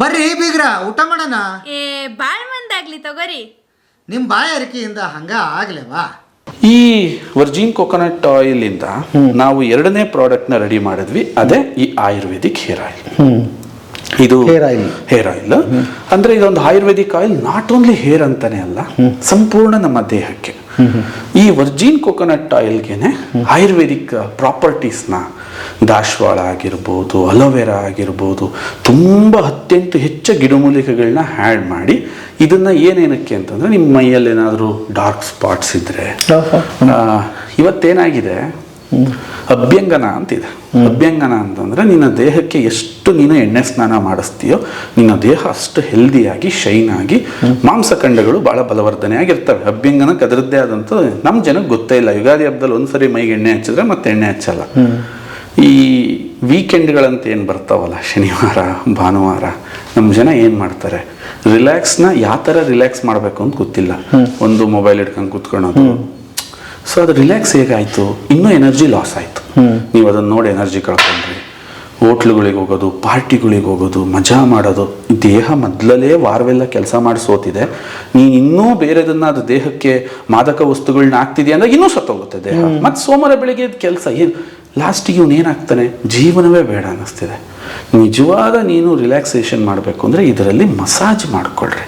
ಬರ್ರಿ ಬೀಗ್ರ ಊಟ ಮಾಡೋಣ. ಏ ಬಾಳ್ ಮಂದಾಗ್ಲಿ ತಗೋರಿ. ನಿಮ್ಮ ಬಾಯಾರಿಕೆಯಿಂದ ಹಂಗ ಆಗ್ಲೇವಾ? ಈ ವರ್ಜಿನ್ ಕೊಕೊನಟ್ ಆಯಿಲಿಂದ ನಾವು ಎರಡನೇ ಪ್ರಾಡಕ್ಟ್ನ ರೆಡಿ ಮಾಡಿದ್ವಿ. ಅದೇ ಈ ಆಯುರ್ವೇದಿಕ್ ಹೇರ್ ಆಯಿಲ್ ಇದು ಹೇರ್ ಆಯಿಲ್ ಹೇರ್ ಆಯಿಲ್ ಅಂದ್ರೆ ಇದೊಂದು Ayurvedic oil not only hair ಅಂತಾನೆ ಅಲ್ಲ ಸಂಪೂರ್ಣ ನಮ್ಮ ದೇಹಕ್ಕೆ. ಈ ವರ್ಜಿನ್ ಕೊಕೊನಟ್ ಆಯಿಲ್ಗೆನೆ ಆಯುರ್ವೇದಿಕ್ ಪ್ರಾಪರ್ಟೀಸ್ನ ದಾಶವಾಳ ಆಗಿರ್ಬೋದು ಅಲೋವೆರಾ ಆಗಿರ್ಬೋದು ತುಂಬ ಅತ್ಯಂತ ಹೆಚ್ಚು ಗಿಡಮೂಲಿಕೆಗಳನ್ನ ಹ್ಯಾಡ್ ಮಾಡಿ ಇದನ್ನ ಏನೇನಕ್ಕೆ ಅಂತಂದ್ರೆ ನಿಮ್ಮ ಮೈಯಲ್ಲಿ ಏನಾದರೂ ಡಾರ್ಕ್ ಸ್ಪಾಟ್ಸ್ ಇದ್ದರೆ ಇವತ್ತೇನಾಗಿದೆ? ಅಭ್ಯಂಗನ ಅಂತಿದೆ. ಅಭ್ಯಂಗನ ಅಂತಂದ್ರೆ ನಿನ್ನ ದೇಹಕ್ಕೆ ಎಷ್ಟು ನೀನು ಎಣ್ಣೆ ಸ್ನಾನ ಮಾಡಿಸ್ತೀಯೋ ನಿನ್ನ ದೇಹ ಅಷ್ಟು ಹೆಲ್ದಿಯಾಗಿ ಶೈನ್ ಆಗಿ ಮಾಂಸಖಂಡಗಳು ಭಾಳ ಬಲವರ್ಧನೆ ಆಗಿರ್ತವೆ. ಅಭ್ಯಂಗನಕ್ಕೆ ಅದರದ್ದೇ ಆದಂಥ ನಮ್ಮ ಜನಕ್ಕೆ ಗೊತ್ತೇ ಇಲ್ಲ. ಯುಗಾದಿ ಹಬ್ಬದಲ್ಲಿ ಒಂದ್ಸರಿ ಮೈಗೆ ಎಣ್ಣೆ ಹಚ್ಚಿದ್ರೆ ಮತ್ತೆ ಎಣ್ಣೆ ಹಚ್ಚಲ್ಲ. ಈ ವೀಕೆಂಡ್ಗಳಂತ ಏನು ಬರ್ತಾವಲ್ಲ ಶನಿವಾರ ಭಾನುವಾರ ನಮ್ಮ ಜನ ಏನು ಮಾಡ್ತಾರೆ? ರಿಲ್ಯಾಕ್ಸ್ನ ಯಾವ ಥರ ರಿಲ್ಯಾಕ್ಸ್ ಮಾಡಬೇಕು ಅಂತ ಗೊತ್ತಿಲ್ಲ. ಒಂದು ಮೊಬೈಲ್ ಇಟ್ಕೊಂಡು ಕೂತ್ಕೊಳ್ಳೋದು. ಸೊ ಅದು ರಿಲ್ಯಾಕ್ಸ್ ಹೇಗಾಯಿತು? ಇನ್ನೂ ಎನರ್ಜಿ ಲಾಸ್ ಆಯಿತು. ನೀವು ಅದನ್ನು ನೋಡಿ ಎನರ್ಜಿ ಕಳ್ಕೊಂಡ್ರಿ. ಹೋಟ್ಲುಗಳಿಗೆ ಹೋಗೋದು ಪಾರ್ಟಿಗಳಿಗೆ ಹೋಗೋದು ಮಜಾ ಮಾಡೋದು ದೇಹ ಮೊದಲಲ್ಲೇ ವಾರವೆಲ್ಲ ಕೆಲಸ ಮಾಡಿ ಸೋತಿದೆ. ನೀನು ಇನ್ನೂ ಬೇರೆದನ್ನ ಅದು ದೇಹಕ್ಕೆ ಮಾದಕ ವಸ್ತುಗಳನ್ನ ಹಾಕ್ತಿದ್ಯಾ ಅಂದಾಗ ಇನ್ನೂ ಸತ್ತೋಗುತ್ತೆ ದೇಹ. ಮತ್ತು ಸೋಮವಾರ ಬೆಳಿಗ್ಗೆ ಕೆಲಸ ಏನು? ಲಾಸ್ಟಿಗೆ ಇವನು ಏನಾಗ್ತಾನೆ? ಜೀವನವೇ ಬೇಡ ಅನ್ನಿಸ್ತಿದೆ. ನಿಜವಾದ ನೀನು ರಿಲ್ಯಾಕ್ಸೇಷನ್ ಮಾಡಬೇಕು ಅಂದರೆ ಇದರಲ್ಲಿ ಮಸಾಜ್ ಮಾಡಿಕೊಳ್ರಿ.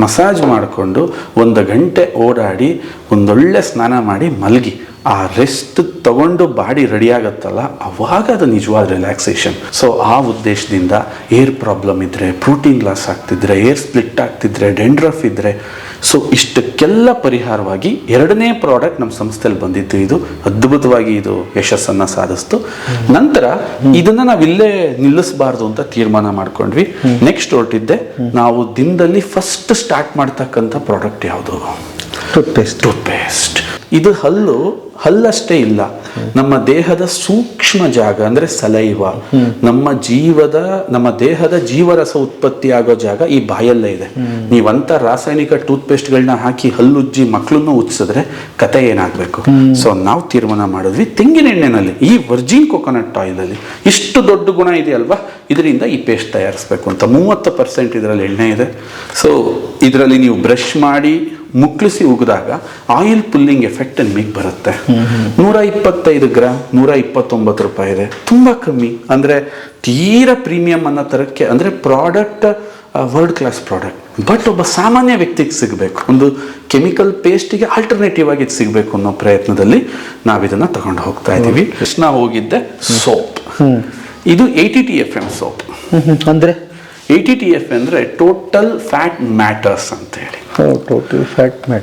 ಮಸಾಜ್ ಮಾಡಿಕೊಂಡು ಒಂದು ಗಂಟೆ ಓಡಾಡಿ ಒಂದೊಳ್ಳೆ ಸ್ನಾನ ಮಾಡಿ ಮಲಗಿ. ಆ ರೆಸ್ಟ್ ತಗೊಂಡು ಬಾಡಿ ರೆಡಿ ಆಗುತ್ತಲ್ಲ ಅವಾಗ ಅದು ನಿಜವಾದ ರಿಲ್ಯಾಕ್ಸೇಷನ್ ಸೊ ಆ ಉದ್ದೇಶದಿಂದ ಏರ್ ಪ್ರಾಬ್ಲಮ್ ಇದ್ದರೆ ಪ್ರೋಟೀನ್ ಲಾಸ್ ಆಗ್ತಿದ್ರೆ ಏರ್ ಸ್ಪ್ಲಿಟ್ ಆಗ್ತಿದ್ರೆ ಡೆಂಡ್ರಫ್ ಇದ್ದರೆ ಸೊ ಇಷ್ಟಕ್ಕೆಲ್ಲ ಪರಿಹಾರವಾಗಿ ಎರಡನೇ ಪ್ರಾಡಕ್ಟ್ ನಮ್ಮ ಸಂಸ್ಥೆಯಲ್ಲಿ ಬಂದಿತ್ತು ಇದು. ಅದ್ಭುತವಾಗಿ ಇದು ಯಶಸ್ಸನ್ನು ಸಾಧಿಸ್ತು. ನಂತರ ಇದನ್ನ ನಾವು ಇಲ್ಲೇ ನಿಲ್ಲಿಸಬಾರ್ದು ಅಂತ ತೀರ್ಮಾನ ಮಾಡ್ಕೊಂಡ್ವಿ. ನೆಕ್ಸ್ಟ್ ಹೊರಟಿದ್ದೆ ನಾವು ದಿನದಲ್ಲಿ ಫಸ್ಟ್ ಸ್ಟಾರ್ಟ್ ಮಾಡ್ತಕ್ಕಂಥ ಪ್ರಾಡಕ್ಟ್ ಯಾವುದು? ಟೂತ್ಪೇಸ್ಟ್ ಟೂತ್ಪೇಸ್ಟ್ ಇದು ಹಲ್ಲು ಹಲ್ಲಷ್ಟೇ ಇಲ್ಲ. ನಮ್ಮ ದೇಹದ ಸೂಕ್ಷ್ಮ ಜಾಗ ಅಂದ್ರೆ ಸಲೈವ. ನಮ್ಮ ಜೀವದ, ನಮ್ಮ ದೇಹದ ಜೀವರಸ ಉತ್ಪತ್ತಿ ಆಗೋ ಜಾಗ ಈ ಬಾಯಲ್ಲೇ ಇದೆ. ನೀವಂತ ರಾಸಾಯನಿಕ ಟೂತ್ ಪೇಸ್ಟ್ಗಳನ್ನ ಹಾಕಿ ಹಲ್ಲುಜ್ಜಿ ಮಕ್ಕಳನ್ನು ಉಜ್ಸಿದ್ರೆ ಕತೆ ಏನಾಗಬೇಕು? ಸೊ ನಾವು ತೀರ್ಮಾನ ಮಾಡಿದ್ವಿ ತೆಂಗಿನ ಎಣ್ಣೆನಲ್ಲಿ, ಈ ವರ್ಜಿನ್ ಕೊಕೊನಟ್ ಆಯಿಲ್ ಅಲ್ಲಿ ಇಷ್ಟು ದೊಡ್ಡ ಗುಣ ಇದೆ ಅಲ್ವಾ ಇದರಿಂದ ಈ ಪೇಸ್ಟ್ ತಯಾರಿಸ್ಬೇಕು ಅಂತ. ಮೂವತ್ತು ಪರ್ಸೆಂಟ್ ಇದರಲ್ಲಿ ಎಣ್ಣೆ ಇದೆ. ಸೊ ಇದರಲ್ಲಿ ನೀವು ಬ್ರಷ್ ಮಾಡಿ ಮುಕ್ಳಿಸಿ ಉಗಿದಾಗ ಆಯಿಲ್ ಪುಲ್ಲಿಂಗ್ ಎಫೆಕ್ಟ್ ನಿಮಗೆ ಬರುತ್ತೆ. ನೂರ ಇಪ್ಪತ್ತೈದು ಗ್ರಾಮ್ ನೂರ ಇಪ್ಪತ್ತೊಂಬತ್ತು ರೂಪಾಯಿ ಇದೆ. ತುಂಬ ಕಮ್ಮಿ. ಅಂದರೆ ತೀರಾ ಪ್ರೀಮಿಯಂ ಅನ್ನೋ ಥರಕ್ಕೆ ಅಂದರೆ product world class product but ಒಬ್ಬ ಸಾಮಾನ್ಯ ವ್ಯಕ್ತಿಗೆ ಸಿಗಬೇಕು. ಒಂದು ಕೆಮಿಕಲ್ ಪೇಸ್ಟಿಗೆ ಆಲ್ಟರ್ನೇಟಿವ್ ಆಗಿ ಇದು ಸಿಗಬೇಕು ಅನ್ನೋ ಪ್ರಯತ್ನದಲ್ಲಿ ನಾವು ಇದನ್ನು ತಗೊಂಡು ಹೋಗ್ತಾ ಇದ್ದೀವಿ. ಕೃಷ್ಣ ಹೋಗಿದ್ದೆ ಸೋಪ್. ಇದು A T F M soap. ಅಂದರೆ? ಎ ಟಿ ಎಫ್ ಅಂದರೆ ಟೋಟಲ್ ಫ್ಯಾಟ್ ಮ್ಯಾಟರ್ಸ್ ಅಂತ ಹೇಳಿ.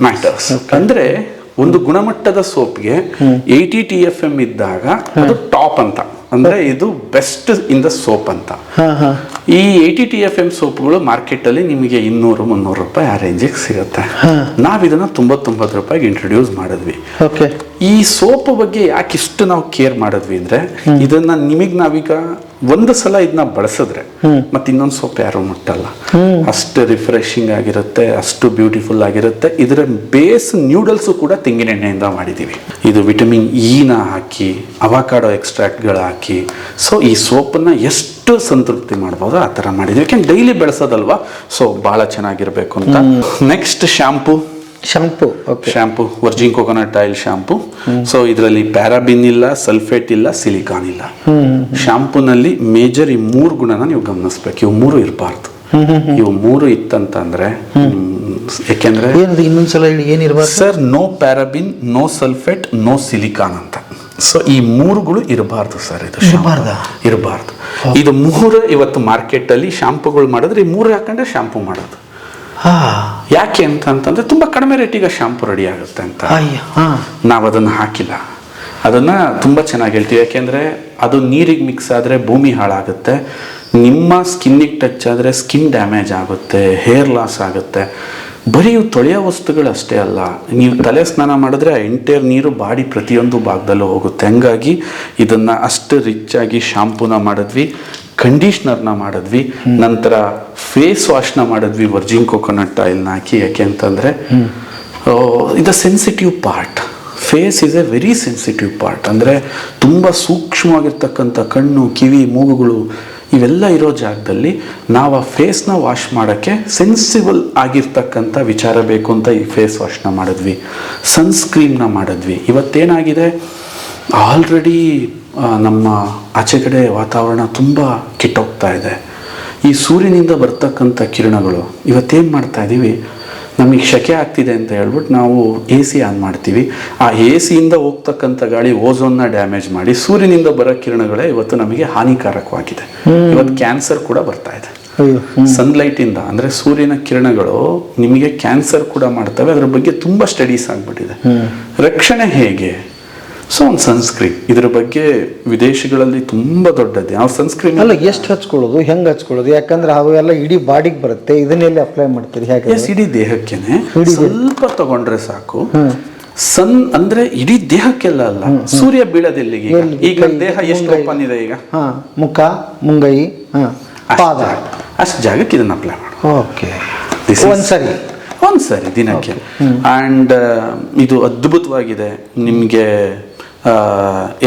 ಮ್ಯಾಟರ್ಸ್ ಅಂದ್ರೆ ಒಂದು ಗುಣಮಟ್ಟದ ಸೋಪ್ಗೆ ಏಯ್ಟಿ ಟಿ ಎಫ್ ಎಂ ಇದ್ದಾಗ ಅದು ಟಾಪ್ ಅಂತ. ಅಂದ್ರೆ ಇದು ಬೆಸ್ಟ್ ಇನ್ ದ ಸೋಪ್ ಅಂತ. ಈ ಏಯ್ಟಿ ಟಿ ಎಫ್ ಎಂ ಸೋಪ್ಗಳು ಮಾರ್ಕೆಟಲ್ಲಿ ನಿಮಗೆ ಇನ್ನೂರು ಮುನ್ನೂರು ರೂಪಾಯಿ ಆ ರೇಂಜಿಗೆ ಸಿಗುತ್ತೆ. ನಾವು ಇದನ್ನು ತೊಂಬತ್ತೊಂಬತ್ತು ರೂಪಾಯಿಗೆ ಇಂಟ್ರೊಡ್ಯೂಸ್ ಮಾಡಿದ್ವಿ. ಓಕೆ. ಈ ಸೋಪ್ ಬಗ್ಗೆ ಯಾಕೆ ಇಷ್ಟು ನಾವು ಕೇರ್ ಮಾಡಿದ್ವಿ ಅಂದ್ರೆ ಇದನ್ನ ನಿಮಗೆ ನಾವೀಗ ಒಂದು ಸಲ ಇದನ್ನ ಬಳಸಿದ್ರೆ ಮತ್ತೆ ಇನ್ನೊಂದು ಸೋಪ್ ಯಾರು ಮುಟ್ಟಲ್ಲ. ಅಷ್ಟು ರಿಫ್ರೆಶಿಂಗ್ ಆಗಿರುತ್ತೆ ಅಷ್ಟು ಬ್ಯೂಟಿಫುಲ್ ಆಗಿರುತ್ತೆ. ಇದರ ಬೇಸ್ ನ್ಯೂಡಲ್ಸ್ ಕೂಡ ತೆಂಗಿನ ಎಣ್ಣೆಯಿಂದ ಮಾಡಿದೀವಿ. ಇದು ವಿಟಮಿನ್ ಇನ ಹಾಕಿ ಅವಾಕಾಡೋ ಎಕ್ಸ್ಟ್ರಾಕ್ಟ್ಗಳು ಹಾಕಿ. ಸೊ ಈ ಸೋಪನ್ನ ಎಷ್ಟು ಸಂತೃಪ್ತಿ ಮಾಡ್ಬೋದು ಆ ಥರ ಮಾಡಿದ್ವಿ ಯಾಕೆಂದ್ರೆ ಡೈಲಿ ಬೆಳೆಸೋದಲ್ವಾ? ಸೊ ಭಾಳ ಚೆನ್ನಾಗಿರ್ಬೇಕು ಅಂತ. Next shampoo shampoo shampoo shampoo virgin coconut oil shampoo so ಇದರಲ್ಲಿ ಪ್ಯಾರಾಬಿನ್ ಇಲ್ಲ ಸಲ್ಫೇಟ್ ಇಲ್ಲ ಸಿಲಿಕಾನ್ ಇಲ್ಲ. ಶಾಂಪೂನಲ್ಲಿ ಮೇಜರ್ ಈ ಮೂರು ಗುಣನ ನೀವು ಗಮನಿಸ್ಬೇಕು. ಇವು ಮೂರು ಇರಬಾರ್ದು. ಇವು ಮೂರು ಇತ್ತಂತಂದ್ರೆ ಅಂದ್ರೆ ಯಾಕೆಂದ್ರೆ ಏನದು ಇನ್ನೊಂದ್ಸಲ ಹೇಳಿ ಏನಿರ್ಬಾರ್ದು sir no paraben no sulphate no silicone ಅಂತ. ಸೊ ಈ ಮೂರುಗಳು ಇರಬಾರ್ದು ಸರ್ ಇದು ಇರ್ಬಾರ್ದಾ? ಇರಬಾರ್ದು. ಇದು ಮೂರು ಇವತ್ತು ಮಾರ್ಕೆಟ್ ಅಲ್ಲಿ ಶಾಂಪುಗಳು ಮಾಡಿದ್ರೆ ಈ ಮೂರು ಹಾಕೊಂಡ್ರೆ ಶಾಂಪು ಮಾಡೋದು. ಯಾಕೆ ಅಂತಂತಂದ್ರೆ ತುಂಬಾ ಕಡಿಮೆ ರೇಟಿಗೆ ಶಾಂಪು ರೆಡಿ ಆಗುತ್ತೆ ಅಂತ. ನಾವು ಅದನ್ನು ಹಾಕಿಲ್ಲ. ಅದನ್ನ ತುಂಬಾ ಚೆನ್ನಾಗಿ ಹೇಳ್ತೀವಿ. ಯಾಕೆಂದ್ರೆ ಅದು ನೀರಿಗೆ ಮಿಕ್ಸ್ ಆದ್ರೆ ಭೂಮಿ ಹಾಳಾಗುತ್ತೆ. ನಿಮ್ಮ ಸ್ಕಿನ್ನಿಗೆ ಟಚ್ ಆದರೆ ಸ್ಕಿನ್ ಡ್ಯಾಮೇಜ್ ಆಗುತ್ತೆ. ಹೇರ್ ಲಾಸ್ ಆಗುತ್ತೆ. ಬರೀ ತೊಳೆಯೋ ವಸ್ತುಗಳು ಅಷ್ಟೇ ಅಲ್ಲ. ನೀವು ತಲೆ ಸ್ನಾನ ಮಾಡಿದ್ರೆ ಆ ಎಂಟೇರ್ ನೀರು ಬಾಡಿ ಪ್ರತಿಯೊಂದು ಭಾಗದಲ್ಲೂ ಹೋಗುತ್ತೆ. ಹಂಗಾಗಿ ಇದನ್ನು ಅಷ್ಟು ರಿಚ್ ಆಗಿ ಶಾಂಪೂನ ಮಾಡಿದ್ವಿ ಕಂಡೀಷ್ನರ್ನ ಮಾಡಿದ್ವಿ ನಂತರ ಫೇಸ್ ವಾಶ್ನ ಮಾಡಿದ್ವಿ ವರ್ಜಿನ್ ಕೋಕೋನಟ್ ಆಯಿಲ್ನ ಹಾಕಿ. ಯಾಕೆ ಅಂತಂದರೆ ಇದು sensitive part face is a very sensitive part ಅಂದರೆ ತುಂಬ ಸೂಕ್ಷ್ಮವಾಗಿರ್ತಕ್ಕಂಥ ಕಣ್ಣು ಕಿವಿ ಮೂಗುಗಳು ಇವೆಲ್ಲ ಇರೋ ಜಾಗದಲ್ಲಿ ನಾವು ಆ ಫೇಸ್ನ ವಾಶ್ ಮಾಡೋಕ್ಕೆ ಸೆನ್ಸಿಬಲ್ ಆಗಿರ್ತಕ್ಕಂಥ ವಿಚಾರ ಬೇಕು ಅಂತ ಈ ಫೇಸ್ ವಾಶ್ನ ಮಾಡಿದ್ವಿ. ಸನ್ಸ್ಕ್ರೀನ್ನ ಮಾಡಿದ್ವಿ. ಇವತ್ತೇನಾಗಿದೆ? ಆಲ್ರೆಡಿ ನಮ್ಮ ಆಚೆ ಕಡೆ ವಾತಾವರಣ ತುಂಬ ಕೆಟ್ಟೋಗ್ತಾ ಇದೆ. ಈ ಸೂರ್ಯನಿಂದ ಬರ್ತಕ್ಕಂಥ ಕಿರಣಗಳು, ಇವತ್ತೇನು ಮಾಡ್ತಾ ಇದ್ದೀವಿ ನಮಗೆ ಶೆಕೆ ಆಗ್ತಿದೆ ಅಂತ ಹೇಳ್ಬಿಟ್ಟು ನಾವು ಎ ಸಿ ಆನ್ ಮಾಡ್ತೀವಿ. ಆ ಎ ಸಿಯಿಂದ ಹೋಗ್ತಕ್ಕಂಥ ಗಾಳಿ ಓಝೋನ್ನ ಡ್ಯಾಮೇಜ್ ಮಾಡಿ ಸೂರ್ಯನಿಂದ ಬರೋ ಕಿರಣಗಳೇ ಇವತ್ತು ನಮಗೆ ಹಾನಿಕಾರಕವಾಗಿದೆ. ಇವತ್ತು ಕ್ಯಾನ್ಸರ್ ಕೂಡ ಬರ್ತಾ ಇದೆ. ಸನ್ಲೈಟಿಂದ ಸನ್ಲೈಟ್ ಇಂದ ಅಂದ್ರೆ ಸೂರ್ಯನ ಕಿರಣಗಳು ನಿಮಗೆ ಕ್ಯಾನ್ಸರ್ ಕೂಡ ಮಾಡ್ತವೆ. ಅದ್ರ ಬಗ್ಗೆ ತುಂಬಾ ಸ್ಟಡೀಸ್ ಆಗ್ಬಿಟ್ಟಿದೆ. ರಕ್ಷಣೆ ಹೇಗೆ? ಸೊ ಒಂದು ಸನ್ಸ್ಕ್ರೀನ್ ಇದ್ರ ಬಗ್ಗೆ ವಿದೇಶಗಳಲ್ಲಿ ತುಂಬಾ ದೊಡ್ಡದು. ಯಾವ ಸನ್ಸ್ಕ್ರೀನ್ ಅಲ್ಲ ಎಷ್ಟು ಹಚ್ಕೊಳ್ಳೋದು ಹೆಂಗ್ ಹಚ್ಕೊಳ್ಳೋದು? ಯಾಕಂದ್ರೆ ಅವೆಲ್ಲ ಇಡೀ ಬಾಡಿಗೆ ಬರುತ್ತೆ ಇದನ್ನೆಲ್ಲ ಅಪ್ಲೈ ಮಾಡ್ತೀರಿ ಹೇಗೆ ಎಸ್ ಇಡೀ ದೇಹಕ್ಕೇನೆ ಸ್ವಲ್ಪ ತಗೊಂಡ್ರೆ ಸಾಕು. ಸನ್ ಅಂದ್ರೆ ಇಡೀ ದೇಹಕ್ಕೆಲ್ಲ ಅಲ್ಲ ಸೂರ್ಯ ಬೀಳೋದೆಲ್ಲಿಗೆ ಈಗ? ಈಗ ದೇಹ ಎಷ್ಟು. ಓಪನ್ ಇದೆ ಈಗ? ಹಾ ಮುಖ ಮುಂಗೈ ಹಾ ಪಾದ. ಅಷ್ಟು ಜಾಗಕ್ಕೆ ಇದನ್ನ ಅಪ್ಲೈ ಮಾಡಿ. ಓಕೆ. ಒಂದ್ಸರಿ ಒಂದ್ಸರಿ ಸರಿ. ದಿನಕ್ಕೆ. ಆ್ಯಂಡ್ ಇದು ಅದ್ಭುತವಾಗಿದೆ. ನಿಮಗೆ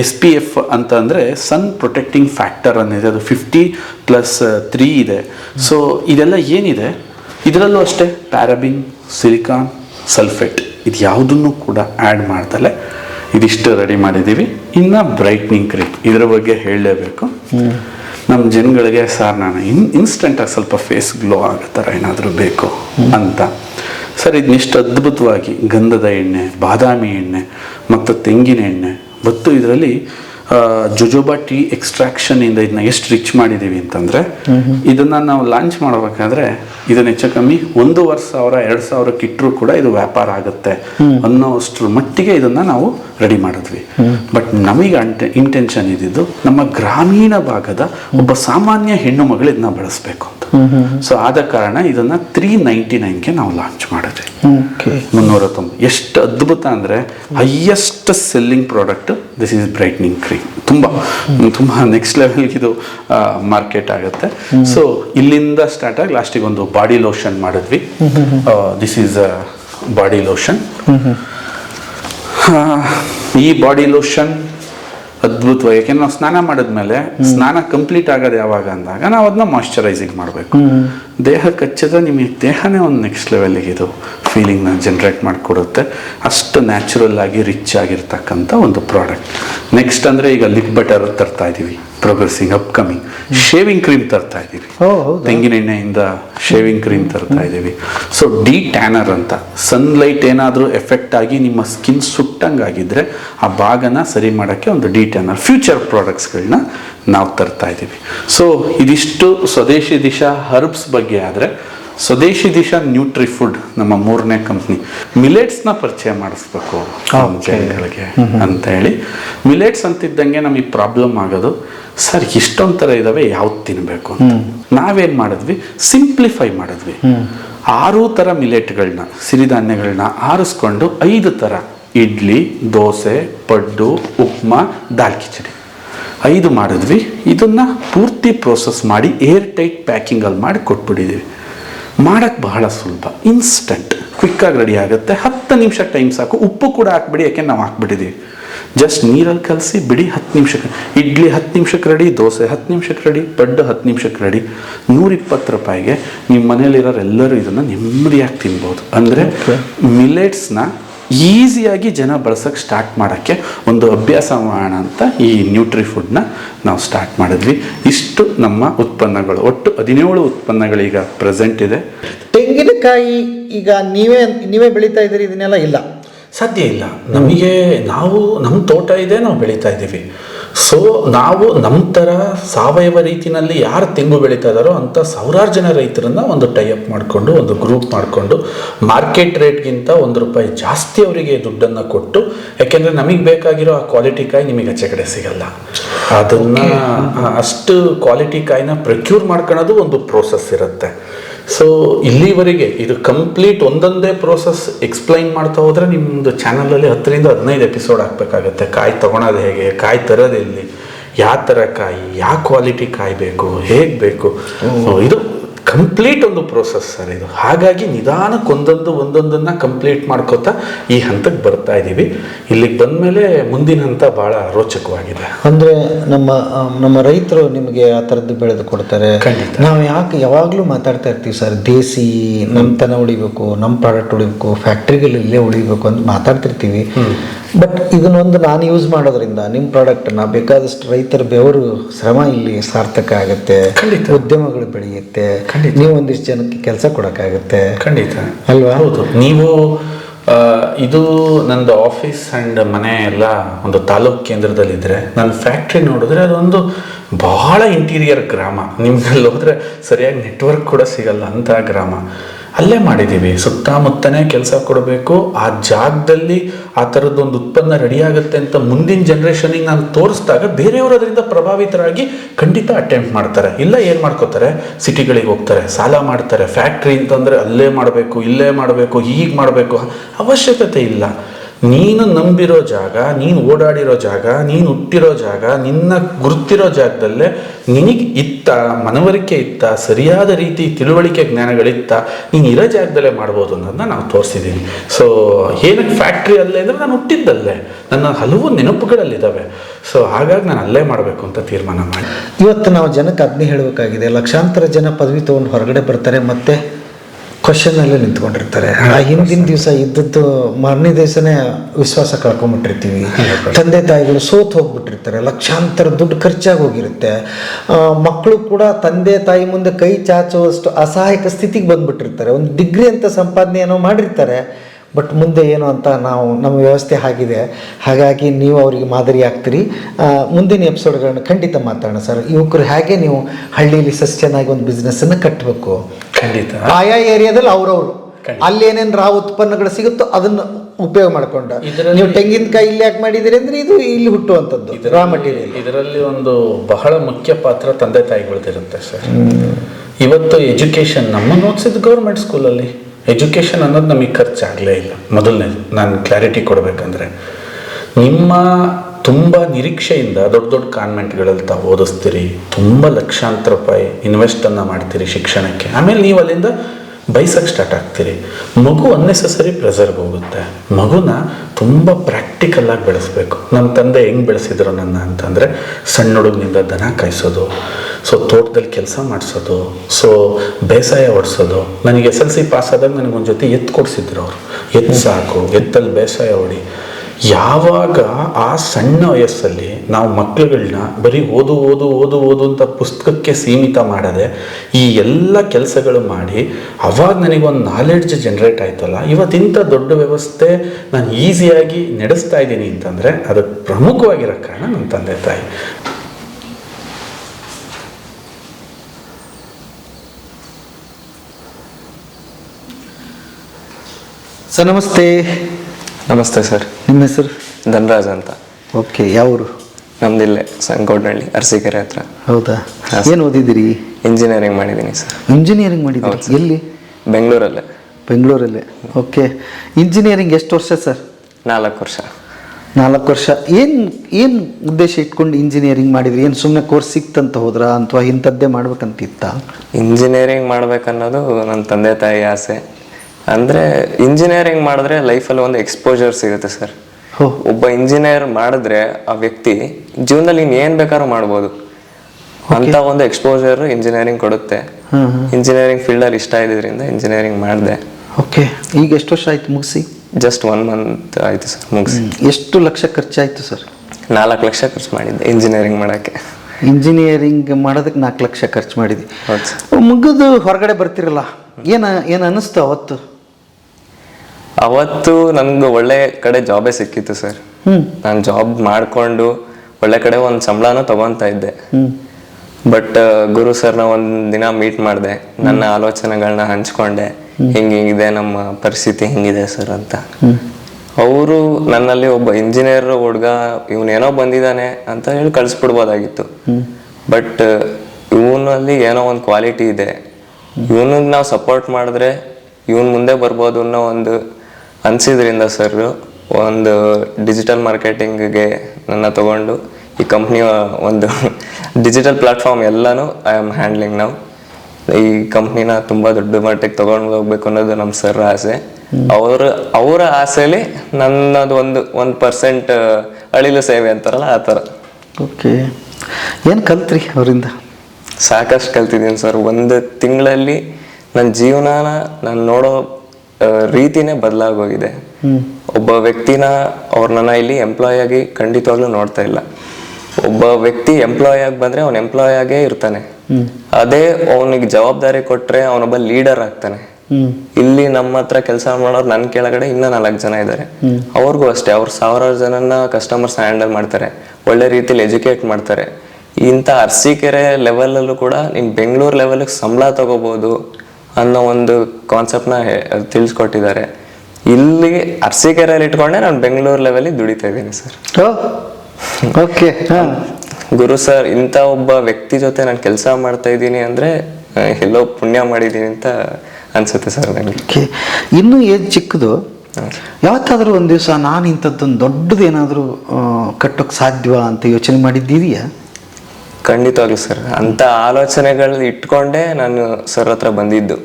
ಎಸ್ ಪಿ ಎಫ್ ಅಂತ ಅಂದರೆ ಸನ್ ಪ್ರೊಟೆಕ್ಟಿಂಗ್ ಫ್ಯಾಕ್ಟರ್ ಅನ್ನಿದೆ, ಅದು ಫಿಫ್ಟಿ ಪ್ಲಸ್ ತ್ರೀ ಇದೆ. ಸೊ ಇದೆಲ್ಲ ಏನಿದೆ? ಇದರಲ್ಲೂ ಅಷ್ಟೇ ಪ್ಯಾರಬಿನ್ ಸಿಲಿಕಾನ್ ಸಲ್ಫೇಟ್ ಇದು ಯಾವುದನ್ನು ಕೂಡ ಆ್ಯಡ್ ಮಾಡ್ದಲೆ ಇದಿಷ್ಟು ರೆಡಿ ಮಾಡಿದ್ದೀವಿ. ಇನ್ನು ಬ್ರೈಟ್ನಿಂಗ್ ಕ್ರೀಮ್ ಇದರ ಬಗ್ಗೆ ಹೇಳಲೇಬೇಕು. ನಮ್ಮ ಜನಗಳಿಗೆ, ಸರ್, ನಾನು ಇನ್ ಇನ್ಸ್ಟೆಂಟಾಗಿ ಸ್ವಲ್ಪ ಫೇಸ್ ಗ್ಲೋ ಆಗೋ ಥರ ಏನಾದರೂ ಬೇಕು ಅಂತ. ಸರ್ ಇದನ್ನಿಷ್ಟು ಅದ್ಭುತವಾಗಿ ಗಂಧದ ಎಣ್ಣೆ, ಬಾದಾಮಿ ಎಣ್ಣೆ, ಮತ್ತು ತೆಂಗಿನ ಎಣ್ಣೆ ಮತ್ತು ಇದರಲ್ಲಿ ಜೊಜೋಬಾ ಟೀ ಎಕ್ಸ್ಟ್ರಾಕ್ಷನಿಂದ ಇದನ್ನ ಎಷ್ಟು ರಿಚ್ ಮಾಡಿದೀವಿ ಅಂತಂದ್ರೆ ಇದನ್ನ ನಾವು ಲಾಂಚ್ ಮಾಡಬೇಕಾದ್ರೆ ಇದನ್ನ ಹೆಚ್ಚು ಕಮ್ಮಿ ಒಂದೂವರೆ ಸಾವಿರ ಎರಡು ಸಾವಿರಕ್ಕೆ ಇಟ್ಟರೂ ಕೂಡ ಇದು ವ್ಯಾಪಾರ ಆಗುತ್ತೆ ಅನ್ನೋಷ್ಟ್ರ ಮಟ್ಟಿಗೆ ಇದನ್ನ ನಾವು ರೆಡಿ ಮಾಡಿದ್ವಿ. ಬಟ್ ನಮಗೆ ಅಂಟೆ ಇಂಟೆನ್ಷನ್ ಇದ್ದಿದ್ದು ನಮ್ಮ ಗ್ರಾಮೀಣ ಭಾಗದ ಒಬ್ಬ ಸಾಮಾನ್ಯ ಹೆಣ್ಣು ಮಗಳು ಇದನ್ನ ಬಳಸಬೇಕು ಅಂತ. ಸೊ ಆದ ಕಾರಣ ಇದನ್ನ ತ್ರೀ ನೈಂಟಿ ನೈನ್ಗೆ ನಾವು ಲಾಂಚ್ ಮಾಡಿದ್ವಿ. ಮುನ್ನೂರ ತೊಂಬತ್ತು ಎಷ್ಟು ಅದ್ಭುತ ಅಂದರೆ highest selling product this is brightening cream ತುಂಬ ತುಂಬ ನೆಕ್ಸ್ಟ್ ಲೆವೆಲ್ಗೆ ಇದು ಮಾರ್ಕೆಟ್ ಆಗುತ್ತೆ. ಸೊ ಇಲ್ಲಿಂದ ಸ್ಟಾರ್ಟ್ ಆಗಿ ಲಾಸ್ಟಿಗೆ ಒಂದು ಬಾಡಿ ಲೋಷನ್ ಮಾಡಿದ್ವಿ. ದಿಸ್ ಈಸ್ ಬಾಡಿ ಲೋಷನ್ ಈ ಬಾಡಿ ಲೋಷನ್ ಅದ್ಭುತ ಯಾಕೆಂದ್ರೆ ನಾವು ಸ್ನಾನ ಮಾಡಿದ್ಮೇಲೆ ಸ್ನಾನ ಕಂಪ್ಲೀಟ್ ಆಗೋದು ಯಾವಾಗ ಅಂದಾಗ ನಾವು ಅದನ್ನ ಮಾಯಶ್ಚರೈಸಿಂಗ್ ಮಾಡಬೇಕು ದೇಹ ಕಚ್ಚಿದ್ರೆ ನಿಮಗೆ ದೇಹನೇ ಒಂದು ನೆಕ್ಸ್ಟ್ ಲೆವೆಲ್ಗೆ ಇದು. ಫೀಲಿಂಗ್ನ ಜನ್ರೇಟ್ ಮಾಡಿಕೊಡುತ್ತೆ. ಅಷ್ಟು ನ್ಯಾಚುರಲ್ ಆಗಿ ರಿಚ್ ಆಗಿರ್ತಕ್ಕಂಥ ಒಂದು ಪ್ರಾಡಕ್ಟ್ ನೆಕ್ಸ್ಟ್ ಅಂದರೆ ಈಗ ಲಿಪ್ ಬಟರ್ ತರ್ತಾ ಇದ್ದೀವಿ ಪ್ರೋಗ್ರೆಸಿಂಗ್ ಅಪ್ಕಮಿಂಗ್ ಶೇವಿಂಗ್ ಕ್ರೀಮ್ ತರ್ತಾ ಇದ್ದೀವಿ ತೆಂಗಿನ ಎಣ್ಣೆಯಿಂದ ಶೇವಿಂಗ್ ಕ್ರೀಮ್ ತರ್ತಾ ಇದ್ದೀವಿ ಸೊ ಡಿ ಟ್ಯಾನರ್ ಅಂತ. ಸನ್ಲೈಟ್ ಏನಾದರೂ ಎಫೆಕ್ಟ್ ಆಗಿ ನಿಮ್ಮ ಸ್ಕಿನ್ ಸುಟ್ಟಂಗಾಗಿದ್ರೆ ಆ ಭಾಗನ ಸರಿ ಮಾಡೋಕ್ಕೆ ಒಂದು ಡಿ ಟ್ಯಾನರ್ ಫ್ಯೂಚರ್ ಪ್ರಾಡಕ್ಟ್ಸ್ಗಳನ್ನ ನಾವು ತರ್ತಾ ಇದ್ದೀವಿ ಸೊ ಇದಿಷ್ಟು ಸ್ವದೇಶಿ ದಿಶಾ ಹರ್ಬ್ಸ್ ಬಗ್ಗೆ ಆದರೆ ಸ್ವದೇಶಿ ದಿಶಾ ನ್ಯೂಟ್ರಿ ಫುಡ್ ನಮ್ಮ ಮೂರನೇ ಕಂಪ್ನಿ ಮಿಲೆಟ್ಸ್ನ ಪರಿಚಯ ಮಾಡಿಸ್ಬೇಕು ಜನಗಳಿಗೆ ಅಂತ ಹೇಳಿ. ಮಿಲೆಟ್ಸ್ ಅಂತಿದ್ದಂಗೆ ನಮಗೆ ಪ್ರಾಬ್ಲಮ್ ಆಗೋದು ಸರ್ ಇಷ್ಟೊಂದು ಥರ ಇದಾವೆ ಯಾವ್ದು ತಿನ್ನಬೇಕು ಅಂತ. ನಾವೇನು ಮಾಡಿದ್ವಿ? ಸಿಂಪ್ಲಿಫೈ ಮಾಡಿದ್ವಿ. ಆರು ಥರ ಮಿಲೆಟ್ಗಳನ್ನ ಸಿರಿಧಾನ್ಯಗಳನ್ನ ಆರಿಸ್ಕೊಂಡು ಐದು ಥರ ಇಡ್ಲಿ ದೋಸೆ ಪಡ್ಡು ಉಪ್ಮಾ ದಾಲ್ ಕಿಚಡಿ. ಐದು ಮಾಡಿದ್ವಿ. ಇದನ್ನ ಪೂರ್ತಿ ಪ್ರೋಸೆಸ್ ಮಾಡಿ ಏರ್ ಟೈಟ್ ಪ್ಯಾಕಿಂಗಲ್ಲಿ ಮಾಡಿ ಕೊಟ್ಬಿಟ್ಟಿದ್ದೀವಿ ಮಾಡೋಕ್ಕೆ ಬಹಳ ಸುಲಭ ಇನ್ಸ್ಟಂಟ್ ಕ್ವಿಕ್ಕಾಗಿ ರೆಡಿ ಆಗುತ್ತೆ. ಹತ್ತು ನಿಮಿಷ ಟೈಮ್ ಸಾಕು. ಉಪ್ಪು ಕೂಡ ಹಾಕ್ಬಿಡಿ ಯಾಕೆ ನಾವು ಹಾಕ್ಬಿಟ್ಟಿದ್ದೀವಿ ಜಸ್ಟ್ ನೀರಲ್ಲಿ ಕಲಸಿ ಬಿಡಿ ಹತ್ತು ನಿಮಿಷಕ್ಕೆ. ಇಡ್ಲಿ ಹತ್ತು ನಿಮಿಷಕ್ಕೆ ರೆಡಿ ದೋಸೆ ಹತ್ತು ನಿಮಿಷಕ್ಕೆ ರೆಡಿ ಬಡ್ಡು ಹತ್ತು ನಿಮಿಷಕ್ಕೆ ರೆಡಿ ನೂರಿಪ್ಪತ್ತು ರೂಪಾಯಿಗೆ ನಿಮ್ಮ ಮನೇಲಿರೋರೆಲ್ಲರೂ ಇದನ್ನು ನೆಮ್ಮದಿಯಾಗಿ ತಿನ್ಬೋದು. ಅಂದರೆ ಮಿಲೆಟ್ಸ್ನ ಈಸಿಯಾಗಿ ಜನ ಬಳಸೋಕ್ಕೆ ಸ್ಟಾರ್ಟ್ ಮಾಡೋಕ್ಕೆ ಒಂದು ಅಭ್ಯಾಸ ಮಾಡೋಣ ಅಂತ ಈ ನ್ಯೂಟ್ರಿ ಫುಡ್ನ ನಾವು ಸ್ಟಾರ್ಟ್ ಮಾಡಿದ್ವಿ. ಇಷ್ಟು ನಮ್ಮ ಉತ್ಪನ್ನಗಳು. ಒಟ್ಟು ಹದಿನೇಳು ಉತ್ಪನ್ನಗಳೀಗ ಪ್ರೆಸೆಂಟ್ ಇದೆ. ತೆಂಗಿನಕಾಯಿ ಈಗ ನೀವೇ ನೀವೇ ಬೆಳೀತಾ ಇದ್ದೀರಿ ಇದನ್ನೆಲ್ಲ ಇಲ್ಲ? ಸಾಧ್ಯ ಇಲ್ಲ. ನಮಗೆ ನಾವು ನಮ್ಮ ತೋಟ ಇದೆ ನಾವು ಬೆಳೀತಾ ಇದ್ದೀವಿ. ಸೊ ನಾವು ನಮ್ಮ ಥರ ಸಾವಯವ ರೀತಿನಲ್ಲಿ ಯಾರು ತೆಂಗು ಬೆಳೀತಾ ಇದ್ದಾರೋ ಅಂಥ ಸಾವಿರಾರು ಜನ ರೈತರನ್ನ ಒಂದು ಟೈಅಪ್ ಮಾಡಿಕೊಂಡು ಒಂದು ಗ್ರೂಪ್ ಮಾಡಿಕೊಂಡು ಮಾರ್ಕೆಟ್ ರೇಟ್ಗಿಂತ ಒಂದು ರೂಪಾಯಿ ಜಾಸ್ತಿ ಅವರಿಗೆ ದುಡ್ಡನ್ನು ಕೊಟ್ಟು ಯಾಕೆಂದರೆ ನಮಗೆ ಬೇಕಾಗಿರೋ ಆ ಕ್ವಾಲಿಟಿ ಕಾಯಿ ನಿಮಗೆ ಆಚೆ ಕಡೆ ಸಿಗಲ್ಲ. ಅದನ್ನು ಅಷ್ಟು ಕ್ವಾಲಿಟಿ ಕಾಯಿನ ಪ್ರೊಕ್ಯೂರ್ ಮಾಡ್ಕೊಳ್ಳೋದು ಒಂದು ಪ್ರೋಸೆಸ್ ಇರುತ್ತೆ. ಸೊ ಇಲ್ಲಿವರೆಗೆ ಇದು ಕಂಪ್ಲೀಟ್ ಒಂದೊಂದೇ ಪ್ರೋಸೆಸ್ ಎಕ್ಸ್ಪ್ಲೈನ್ ಮಾಡ್ತಾ ಹೋದರೆ ನಿಮ್ಮದು ಚಾನಲಲ್ಲಿ ಹತ್ತರಿಂದ ಹದಿನೈದು ಎಪಿಸೋಡ್ ಹಾಕ್ಬೇಕಾಗತ್ತೆ ಕಾಯಿ ತೊಗೊಳೋದು ಹೇಗೆ? ಕಾಯಿ ತರೋದು ಎಲ್ಲಿ? ಯಾವ ಥರ ಕಾಯಿ? ಯಾವ ಕ್ವಾಲಿಟಿ ಕಾಯಿ ಬೇಕು ಹೇಗೆ ಬೇಕು? ಇದು ಕಂಪ್ಲೀಟ್ ಒಂದು ಪ್ರೋಸೆಸ್ ಸರ್ ಇದು. ಹಾಗಾಗಿ ನಿಧಾನಕ್ಕೆ ಒಂದೊಂದು ಒಂದೊಂದನ್ನ ಕಂಪ್ಲೀಟ್ ಮಾಡ್ಕೋತಾ ಈ ಹಂತಕ್ಕೆ ಬರ್ತಾ ಇದ್ದೀವಿ ಇಲ್ಲಿಗೆ ಬಂದಮೇಲೆ ಮುಂದಿನ ಹಂತ ಭಾಳ ರೋಚಕವಾಗಿದೆ. ಅಂದ್ರೆ ನಮ್ಮ ನಮ್ಮ ರೈತರು ನಿಮಗೆ ಆ ಥರದ್ದು ಬೆಳೆದು ಕೊಡ್ತಾರೆ. ಖಂಡಿತ. ನಾವು ಯಾಕೆ ಯಾವಾಗಲೂ ಮಾತಾಡ್ತಾ ಇರ್ತೀವಿ ಸರ್ ದೇಸಿ ನಮ್ಮ ತನ ಉಳಿಬೇಕು ನಮ್ಮ ಪ್ರಾಡಕ್ಟ್ ಉಳಿಬೇಕು ಫ್ಯಾಕ್ಟ್ರಿಗಳು ಇಲ್ಲೇ ಉಳಿಬೇಕು ಅಂತ ಮಾತಾಡ್ತಿರ್ತೀವಿ. ಬಟ್ ಇದನ್ನೊಂದು ನಾನು ಯೂಸ್ ಮಾಡೋದ್ರಿಂದ ನಿಮ್ಮ ಪ್ರಾಡಕ್ಟನ್ನು ಬೇಕಾದಷ್ಟು ರೈತರ ಬೆವರು ಶ್ರಮ ಇಲ್ಲಿ ಸಾರ್ಥಕ ಆಗುತ್ತೆ. ಉದ್ಯಮಗಳು ಬೆಳೆಯುತ್ತೆ. ನೀವು ಒಂದಿಷ್ಟು ಜನಕ್ಕೆ ಕೆಲಸ ಕೊಡೋಕ್ಕಾಗುತ್ತೆ ಖಂಡಿತ ಅಲ್ವಾ? ಹೌದು ನೀವು ಇದು ನಂದು ಆಫೀಸ್ ಆ್ಯಂಡ್ ಮನೆ ಎಲ್ಲ ಒಂದು ತಾಲೂಕು ಕೇಂದ್ರದಲ್ಲಿದ್ದರೆ ನನ್ನ ಫ್ಯಾಕ್ಟ್ರಿ ನೋಡಿದ್ರೆ ಅದೊಂದು ಬಹಳ ಇಂಟೀರಿಯರ್ ಗ್ರಾಮ ನಿಮ್ಮಲ್ಲಿ ಹೋದರೆ ಸರಿಯಾಗಿ ನೆಟ್ವರ್ಕ್ ಕೂಡ ಸಿಗಲ್ಲ ಅಂತ ಗ್ರಾಮ ಅಲ್ಲೇ ಮಾಡಿದ್ದೀವಿ. ಸುತ್ತಮುತ್ತನೇ ಕೆಲಸ ಕೊಡಬೇಕು. ಆ ಜಾಗದಲ್ಲಿ ಆ ಥರದ್ದೊಂದು ಉತ್ಪನ್ನ ರೆಡಿ ಆಗುತ್ತೆ ಅಂತ ಮುಂದಿನ ಜನ್ರೇಷನಿಗೆ ನಾನು ತೋರಿಸಿದಾಗ ಬೇರೆಯವರು ಅದರಿಂದ ಪ್ರಭಾವಿತರಾಗಿ ಖಂಡಿತ ಅಟೆಂಪ್ಟ್ ಮಾಡ್ತಾರೆ. ಇಲ್ಲ ಏನು ಮಾಡ್ಕೋತಾರೆ? ಸಿಟಿಗಳಿಗೆ ಹೋಗ್ತಾರೆ. ಸಾಲ ಮಾಡ್ತಾರೆ. ಫ್ಯಾಕ್ಟ್ರಿ ಅಂತಂದರೆ ಅಲ್ಲೇ ಮಾಡಬೇಕು, ಇಲ್ಲೇ ಮಾಡಬೇಕು, ಹೀಗೆ ಮಾಡಬೇಕು. ಅವಶ್ಯಕತೆ ಇಲ್ಲ. ನೀನು ನಂಬಿರೋ ಜಾಗ, ನೀನು ಓಡಾಡಿರೋ ಜಾಗ, ನೀನು ಹುಟ್ಟಿರೋ ಜಾಗ, ನಿನ್ನ ಗುರುತಿರೋ ಜಾಗದಲ್ಲೇ ನಿನಗೆ ಇತ್ತ, ಮನವರಿಕೆ ಇತ್ತ, ಸರಿಯಾದ ರೀತಿ ತಿಳುವಳಿಕೆ ಜ್ಞಾನಗಳಿತ್ತ ನೀನು ಇರೋ ಜಾಗದಲ್ಲೇ ಮಾಡ್ಬೋದು ಅನ್ನೋದನ್ನ ನಾವು ತೋರಿಸಿದ್ದೀನಿ ಸೊ ಏನಕ್ಕೆ ಫ್ಯಾಕ್ಟ್ರಿ ಅಲ್ಲೇ ಅಂದರೆ ನಾನು ಹುಟ್ಟಿದ್ದಲ್ಲೇ. ನನ್ನ ಹಲವು ನೆನಪುಗಳಲ್ಲಿದ್ದಾವೆ. ಸೊ ಹಾಗಾಗಿ ನಾನು ಅಲ್ಲೇ ಮಾಡಬೇಕು ಅಂತ ತೀರ್ಮಾನ ಮಾಡಿ. ಇವತ್ತು ನಾವು ಜನಕ್ಕೆ ಅಗ್ನಿ ಹೇಳಬೇಕಾಗಿದೆ. ಲಕ್ಷಾಂತರ ಜನ ಪದವಿ ತೊಗೊಂಡು ಹೊರಗಡೆ ಬರ್ತಾರೆ. ಮತ್ತೆ? ಕ್ವಶನ್ ಅಲ್ಲೇ ನಿಂತ್ಕೊಂಡಿರ್ತಾರೆ. ಆ ಹಿಂದಿನ ದಿವಸ ಇದ್ದದ್ದು ಮಾರನೇ ದಿವಸನೇ ವಿಶ್ವಾಸ ಕಳ್ಕೊಂಡ್ಬಿಟ್ಟಿರ್ತೀವಿ ತಂದೆ ತಾಯಿಗಳು ಸೋತು ಹೋಗ್ಬಿಟ್ಟಿರ್ತಾರೆ. ಲಕ್ಷಾಂತರ ದುಡ್ಡು ಖರ್ಚಾಗಿ ಹೋಗಿರುತ್ತೆ. ಮಕ್ಕಳು ಕೂಡ ತಂದೆ ತಾಯಿ ಮುಂದೆ ಕೈ ಚಾಚುವಷ್ಟು ಅಸಹಾಯಕ ಸ್ಥಿತಿಗೆ ಬಂದ್ಬಿಟ್ಟಿರ್ತಾರೆ. ಒಂದು ಡಿಗ್ರಿ ಅಂತ ಸಂಪಾದನೆ ಏನೋ ಮಾಡಿರ್ತಾರೆ. ಬಟ್ ಮುಂದೆ ಏನು ಅಂತ ನಾವು ನಮ್ಮ ವ್ಯವಸ್ಥೆ ಆಗಿದೆ. ಹಾಗಾಗಿ ನೀವು ಅವರಿಗೆ ಮಾದರಿ ಆಗ್ತೀರಿ. ಮುಂದಿನ ಎಪಿಸೋಡ್ಗಳನ್ನು ಖಂಡಿತ ಮಾತಾಡೋಣ ಸರ್ ಯುವಕರು ಹೇಗೆ ನೀವು ಹಳ್ಳಿಯಲ್ಲಿ ಸಸ್ಯನಾಗಿ ಒಂದು ಬಿಸ್ನೆಸ್ಸನ್ನು ಕಟ್ಟಬೇಕು ಖಂಡಿತ. ಆಯಾ ಏರಿಯಾದಲ್ಲಿ ಅವರವರು. ಅಲ್ಲಿ ಏನೇನು ರಾ ಉತ್ಪನ್ನಗಳು ಸಿಗುತ್ತೋ ಅದನ್ನು ಉಪಯೋಗ ಮಾಡಿಕೊಂಡ. ನೀವು ತೆಂಗಿನಕಾಯಿ ಇಲ್ಲಿ ಯಾಕೆ ಮಾಡಿದಿರಿ ಅಂದ್ರೆ ಇದು ಇಲ್ಲಿ ಹುಟ್ಟುವಂಥದ್ದು ರಾ ಮಟೀರಿಯಲ್ ಇದರಲ್ಲಿ ಒಂದು ಬಹಳ ಮುಖ್ಯ ಪಾತ್ರ ತಂದೆ ತಾಯಿಗಳದಿರುತ್ತೆ ಸರ್ ಇವತ್ತು ಎಜುಕೇಶನ್ ನಮ್ಮನ್ನು ಓದಿಸಿದ್ದು ಗೌರ್ಮೆಂಟ್ ಸ್ಕೂಲಲ್ಲಿ ಎಜುಕೇಷನ್ ಅನ್ನೋದು ನಮಗೆ ಖರ್ಚಾಗಲೇ ಇಲ್ಲ. ಮೊದಲನೇ, ನಾನು ಕ್ಲಾರಿಟಿ ಕೊಡಬೇಕಂದ್ರೆ, ನಿಮ್ಮ ತುಂಬ ನಿರೀಕ್ಷೆಯಿಂದ ದೊಡ್ಡ ದೊಡ್ಡ ಕಾನ್ವೆಂಟ್ಗಳಲ್ಲಿ ತಾವು ಓದಿಸ್ತೀರಿ, ತುಂಬ ಲಕ್ಷಾಂತರ ರೂಪಾಯಿ ಇನ್ವೆಸ್ಟನ್ನು ಮಾಡ್ತೀರಿ ಶಿಕ್ಷಣಕ್ಕೆ. ಆಮೇಲೆ ನೀವು ಅಲ್ಲಿಂದ ಬೈಸಕ್ಕೆ ಸ್ಟಾರ್ಟ್ ಆಗ್ತೀರಿ. ಮಗು ಅನ್ನೆಸೆಸರಿ ಪ್ರೆಸರ್ಗೆ ಹೋಗುತ್ತೆ. ಮಗುನ ತುಂಬ ಪ್ರಾಕ್ಟಿಕಲ್ಲಾಗಿ ಬೆಳೆಸಬೇಕು. ನಮ್ಮ ತಂದೆ ಹೆಂಗೆ ಬೆಳೆಸಿದ್ರು ನನ್ನ ಅಂತಂದರೆ, ಸಣ್ಣ ಹುಡುಗನಿಂದ ದನ ಕಾಯಿಸೋದು ಸೊ ತೋಟದಲ್ಲಿ ಕೆಲಸ ಮಾಡಿಸೋದು ಸೊ ಬೇಸಾಯ ಹೊಡ್ಸೋದು ನನಗೆ ಎಸ್ ಎಲ್ ಸಿ ಪಾಸ್ ಆದಾಗ ನನಗೊಂದು ಜೊತೆ ಎತ್ತು ಕೊಡಿಸಿದ್ರು ಅವರು. ಎತ್ತು ಸಾಕು, ಎತ್ತಲ್ಲಿ ಬೇಸಾಯ ಹೊಡಿ. ಯಾವಾಗ ಆ ಸಣ್ಣ ವಯಸ್ಸಲ್ಲಿ ನಾವು ಮಕ್ಕಳುಗಳನ್ನ ಬರೀ ಓದು ಓದು ಓದು ಓದು ಅಂತ ಪುಸ್ತಕಕ್ಕೆ ಸೀಮಿತ ಮಾಡದೆ ಈ ಎಲ್ಲ ಕೆಲಸಗಳು ಮಾಡಿ, ಅವಾಗ ನನಗೊಂದು ನಾಲೆಡ್ಜ್ ಜನ್ರೇಟ್ ಆಯ್ತಲ್ಲ. ಇವತ್ತಿಂಥ ದೊಡ್ಡ ವ್ಯವಸ್ಥೆ ನಾನು ಈಸಿಯಾಗಿ ನಡೆಸ್ತಾ ಇದ್ದೀನಿ ಅಂತಂದರೆ, ಅದಕ್ಕೆ ಪ್ರಮುಖವಾಗಿರೋ ಕಾರಣ ನನ್ನ ತಂದೆ ತಾಯಿ. ಸರ್ ನಮಸ್ತೆ. ನಮಸ್ತೆ ಸರ್. ನಿಮ್ಮ ಹೆಸರು? ಧನರಾಜ್ ಅಂತ. ಓಕೆ ಯಾವರು? ನಮ್ದಿಲ್ಲೇ ಸಂಕೋಡ್ನಹಳ್ಳಿ ಅರಸೀಕೆರೆ ಹತ್ರ. ಹೌದಾ? ಏನು ಓದಿದ್ದೀರಿ? ಇಂಜಿನಿಯರಿಂಗ್ ಮಾಡಿದ್ದೀನಿ ಸರ್. ಇಂಜಿನಿಯರಿಂಗ್ ಮಾಡಿದ್ದೀರಿ. ಎಲ್ಲಿ? ಬೆಂಗಳೂರಲ್ಲೇ. ಬೆಂಗಳೂರಲ್ಲೇ. ಓಕೆ. ಇಂಜಿನಿಯರಿಂಗ್ ಎಷ್ಟು ವರ್ಷ ಸರ್? ನಾಲ್ಕು ವರ್ಷ. ನಾಲ್ಕು ವರ್ಷ. ಏನು ಏನು ಉದ್ದೇಶ ಇಟ್ಕೊಂಡು ಇಂಜಿನಿಯರಿಂಗ್ ಮಾಡಿದ್ರಿ? ಏನು ಸುಮ್ಮನೆ ಕೋರ್ಸ್ ಸಿಕ್ತಂತ ಹೋದ್ರಾ? ಅಥವಾ ಇಂಥದ್ದೇ ಮಾಡ್ಬೇಕಂತಿತ್ತ? ಇಂಜಿನಿಯರಿಂಗ್ ಮಾಡ್ಬೇಕನ್ನೋದು ನನ್ನ ತಂದೆ ತಾಯಿ ಆಸೆ. ಅಂದರೆ ಇಂಜಿನಿಯರಿಂಗ್ ಮಾಡಿದ್ರೆ ಲೈಫಲ್ಲಿ ಒಂದು ಎಕ್ಸ್ಪೋಜರ್ ಸಿಗುತ್ತೆ ಸರ್ ಒಬ್ಬ ಇಂಜಿನಿಯರ್ ಮಾಡಿದ್ರೆ ಆ ವ್ಯಕ್ತಿ ಜೀವನದಲ್ಲಿ ಇನ್ ಏನು ಬೇಕಾದ್ರೂ ಮಾಡ್ಬೋದು. ಅಂತ ಒಂದು ಎಕ್ಸ್ಪೋಜರ್ ಇಂಜಿನಿಯರಿಂಗ್ ಕೊಡುತ್ತೆ. ಇಂಜಿನಿಯರಿಂಗ್ ಫೀಲ್ಡ್ ಫೀಲ್ಡಲ್ಲಿ ಇಷ್ಟ ಇದ್ದಿದ್ರಿಂದ ಇಂಜಿನಿಯರಿಂಗ್ ಮಾಡಿದೆ. ಓಕೆ ಈಗ ಎಷ್ಟು ವರ್ಷ ಆಯ್ತು ಮುಗಿಸಿ? ಜಸ್ಟ್ ಒನ್ ಮಂತ್ ಆಯಿತು ಸರ್ ಮುಗಿಸಿ. ಎಷ್ಟು ಲಕ್ಷ ಖರ್ಚಾಯ್ತು ಸರ್ ನಾಲ್ಕು ಲಕ್ಷ ಖರ್ಚು ಮಾಡಿದ್ದೆ ಇಂಜಿನಿಯರಿಂಗ್ ಮಾಡೋಕ್ಕೆ. ಇಂಜಿನಿಯರಿಂಗ್ ಮಾಡೋದಕ್ಕೆ ನಾಲ್ಕು ಲಕ್ಷ ಖರ್ಚು ಮಾಡಿದ್ವಿ. ಮುಗಿದು ಹೊರಗಡೆ ಬರ್ತಿರಲ್ಲ. ಏನು ಏನು ಅನ್ನಿಸ್ತು ಅವತ್ತು? ಅವತ್ತು ನನಗೆ ಒಳ್ಳೆ ಕಡೆ ಜಾಬೇ ಸಿಕ್ಕಿತ್ತು ಸರ್ ನಾನು ಜಾಬ್ ಮಾಡಿಕೊಂಡು ಒಳ್ಳೆ ಕಡೆ ಒಂದು ಸಂಬಳನೂ ತಗೊಂತ ಇದ್ದೆ. ಬಟ್ ಗುರು ಸರ್ನ ಒಂದು ದಿನ ಮೀಟ್ ಮಾಡಿದೆ. ನನ್ನ ಆಲೋಚನೆಗಳನ್ನ ಹಂಚ್ಕೊಂಡೆ. ಹಿಂಗೆ ಹಿಂಗಿದೆ ನಮ್ಮ ಪರಿಸ್ಥಿತಿ ಹಿಂಗಿದೆ ಸರ್ ಅಂತ. ಅವರು ನನ್ನಲ್ಲಿ ಒಬ್ಬ ಇಂಜಿನಿಯರ್ ಹುಡುಗ ಇವನೇನೋ ಬಂದಿದ್ದಾನೆ ಅಂತ ಹೇಳಿ ಕಳಿಸ್ಬಿಡ್ಬೋದಾಗಿತ್ತು. ಬಟ್ ಇವನಲ್ಲಿ ಏನೋ ಒಂದು ಕ್ವಾಲಿಟಿ ಇದೆ. ಇವನಿಗೆ ನಾವು ಸಪೋರ್ಟ್ ಮಾಡಿದ್ರೆ ಇವನ್ ಮುಂದೆ ಬರ್ಬೋದು ಅನ್ನೋ ಒಂದು ಅನ್ಸಿದ್ರಿಂದ ಸರ್ ಒಂದು ಡಿಜಿಟಲ್ ಮಾರ್ಕೆಟಿಂಗ್ಗೆ ನನ್ನ ತಗೊಂಡು ಈ ಕಂಪ್ನಿಯ ಒಂದು ಡಿಜಿಟಲ್ ಪ್ಲಾಟ್ಫಾರ್ಮ್ ಎಲ್ಲನೂ ಐ ಆಮ್ ಹ್ಯಾಂಡ್ಲಿಂಗ್ ನಾವು ಈ ಕಂಪ್ನಿನ ತುಂಬ ದೊಡ್ಡ ಮಟ್ಟಿಗೆ ತಗೊಂಡು ಹೋಗ್ಬೇಕು ಅನ್ನೋದು ನಮ್ಮ ಸರ್ ಆಸೆ. ಅವರ ಅವರ ಆಸೆಯಲ್ಲಿ ನನ್ನದು ಒಂದು ಒಂದು ಪರ್ಸೆಂಟ್ ಅಳಿಲು ಸೇವೆ ಅಂತಾರಲ್ಲ ಆ ಥರ. ಓಕೆ ಏನು ಕಲ್ತ್ರಿ ಅವರಿಂದ? ಸಾಕಷ್ಟು ಕಲ್ತಿದ್ದೀನಿ ಸರ್ ಒಂದು ತಿಂಗಳಲ್ಲಿ ನನ್ನ ಜೀವನಾನ ನಾನು ನೋಡೋ ರೀತಿನೇ ಬದಲಾಗೋಗಿದೆ. ಒಬ್ಬ ವ್ಯಕ್ತಿನ ಅವ್ರನ್ನ ಇಲ್ಲಿ ಎಂಪ್ಲಾಯ್ ಆಗಿ ಖಂಡಿತವಾಗ್ಲೂ ನೋಡ್ತಾ ಇಲ್ಲ. ಒಬ್ಬ ವ್ಯಕ್ತಿ ಎಂಪ್ಲಾಯ್ ಆಗಿ ಬಂದ್ರೆ ಅವ್ನು ಎಂಪ್ಲಾಯ್ ಆಗೇ ಇರ್ತಾನೆ. ಅದೇ ಅವನಿಗೆ ಜವಾಬ್ದಾರಿ ಕೊಟ್ರೆ ಅವನೊಬ್ಬ ಲೀಡರ್ ಆಗ್ತಾನೆ. ಇಲ್ಲಿ ನಮ್ಮ ಹತ್ರ ಕೆಲಸ ಮಾಡೋರು ನನ್ನ ಕೆಳಗಡೆ ಇನ್ನ ನಾಲ್ಕು ಜನ ಇದ್ದಾರೆ ಅವ್ರಿಗೂ ಅಷ್ಟೇ ಅವ್ರು ಸಾವಿರಾರು ಜನನ ಕಸ್ಟಮರ್ಸ್ ಹ್ಯಾಂಡಲ್ ಮಾಡ್ತಾರೆ. ಒಳ್ಳೆ ರೀತಿಲಿ ಎಜುಕೇಟ್ ಮಾಡ್ತಾರೆ. ಇಂಥ ಅರಸೀಕೆರೆ ಲೆವೆಲಲ್ಲೂ ಕೂಡ ನೀನು ಬೆಂಗಳೂರು ಲೆವೆಲ್ಗೆ ಸಂಬಳ ತಗೋಬೋದು. ಅನ್ನೋ ಒಂದು ಕಾನ್ಸೆಪ್ಟ್ನ ತಿಳಿಸ್ಕೊಟ್ಟಿದ್ದಾರೆ. ಇಲ್ಲಿ ಅರಸೀಕೆರೆಯಲ್ಲಿ ಇಟ್ಕೊಂಡೆ ನಾನು ಬೆಂಗಳೂರು ಲೆವೆಲಿಗೆ ದುಡಿತಾ ಇದ್ದೀನಿ ಸರ್. ಓಕೆ ಗುರು ಸರ್ ಇಂಥ ಒಬ್ಬ ವ್ಯಕ್ತಿ ಜೊತೆ ನಾನು ಕೆಲಸ ಮಾಡ್ತಾ ಇದ್ದೀನಿ ಅಂದರೆ ಎಲ್ಲೋ ಪುಣ್ಯ ಮಾಡಿದ್ದೀನಿ ಅಂತ ಅನ್ಸುತ್ತೆ ಸರ್ ನನಗೆ ಇನ್ನೂ ಏಜ್ ಚಿಕ್ಕದು? ಯಾವತ್ತಾದರೂ ಒಂದು ದಿವಸ ನಾನು ಇಂಥದ್ದೊಂದು ದೊಡ್ಡದು ಏನಾದರೂ ಕಟ್ಟೋಕ್ಕೆ ಸಾಧ್ಯವಾ ಅಂತ ಯೋಚನೆ ಮಾಡಿದ್ದೀರಿಯಾ? ಖಂಡಿತವಾಗ್ಲು ಸರ್ ಅಂತ ಆಲೋಚನೆಗಳು ಇಟ್ಕೊಂಡೇ ನಾನು ಸರ್ ಹತ್ರ ಬಂದಿದ್ದು.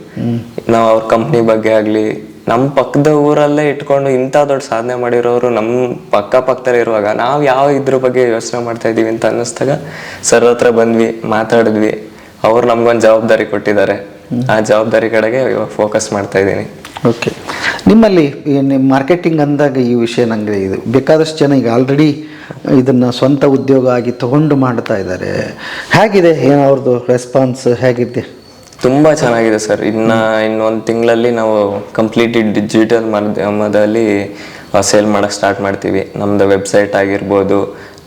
ನಾವು ಅವ್ರ ಕಂಪ್ನಿ ಬಗ್ಗೆ ಆಗಲಿ ನಮ್ಮ ಪಕ್ಕದ ಊರಲ್ಲೇ ಇಟ್ಕೊಂಡು ಇಂಥ ದೊಡ್ಡ ಸಾಧನೆ ಮಾಡಿರೋರು ನಮ್ಮ ಪಕ್ಕ ಪಕ್ಕದಲ್ಲಿ ಇರುವಾಗ ನಾವು ಯಾವ ಇದ್ರ ಬಗ್ಗೆ ಯೋಚನೆ ಮಾಡ್ತಾ ಇದ್ದೀವಿ ಅಂತ ಅನ್ನಿಸ್ದಾಗ ಸರ್ ಹತ್ರ ಬಂದ್ವಿ ಮಾತಾಡಿದ್ವಿ. ಅವ್ರು ನಮ್ಗೊಂದು ಜವಾಬ್ದಾರಿ ಕೊಟ್ಟಿದ್ದಾರೆ. ಆ ಜವಾಬ್ದಾರಿ ಕಡೆಗೆ ಇವಾಗ ಫೋಕಸ್ ಮಾಡ್ತಾ ಇದ್ದೀನಿ. ಓಕೆ ನಿಮ್ಮಲ್ಲಿ ನಿಮ್ಮ ಮಾರ್ಕೆಟಿಂಗ್ ಅಂದಾಗ ಈ ವಿಷಯ ನನಗೆ ಇದು. ಬೇಕಾದಷ್ಟು ಜನ ಈಗ ಆಲ್ರೆಡಿ ಇದನ್ನು ಸ್ವಂತ ಉದ್ಯೋಗ ಆಗಿ ತಗೊಂಡು ಮಾಡ್ತಾ ಇದ್ದಾರೆ ಹೇಗಿದೆ? ಏನು ಅವ್ರದ್ದು ರೆಸ್ಪಾನ್ಸ್ ಹೇಗಿದೆ? ತುಂಬ ಚೆನ್ನಾಗಿದೆ ಸರ್. ಇನ್ನ ಇನ್ನೊಂದು ತಿಂಗಳಲ್ಲಿ ನಾವು ಕಂಪ್ಲೀಟ್ ಡಿಜಿಟಲ್ ಮಾಧ್ಯಮದಲ್ಲಿ ಸೇಲ್ ಮಾಡೋಕ್ಕೆ ಸ್ಟಾರ್ಟ್ ಮಾಡ್ತೀವಿ. ನಮ್ಮದು ವೆಬ್ಸೈಟ್ ಆಗಿರ್ಬೋದು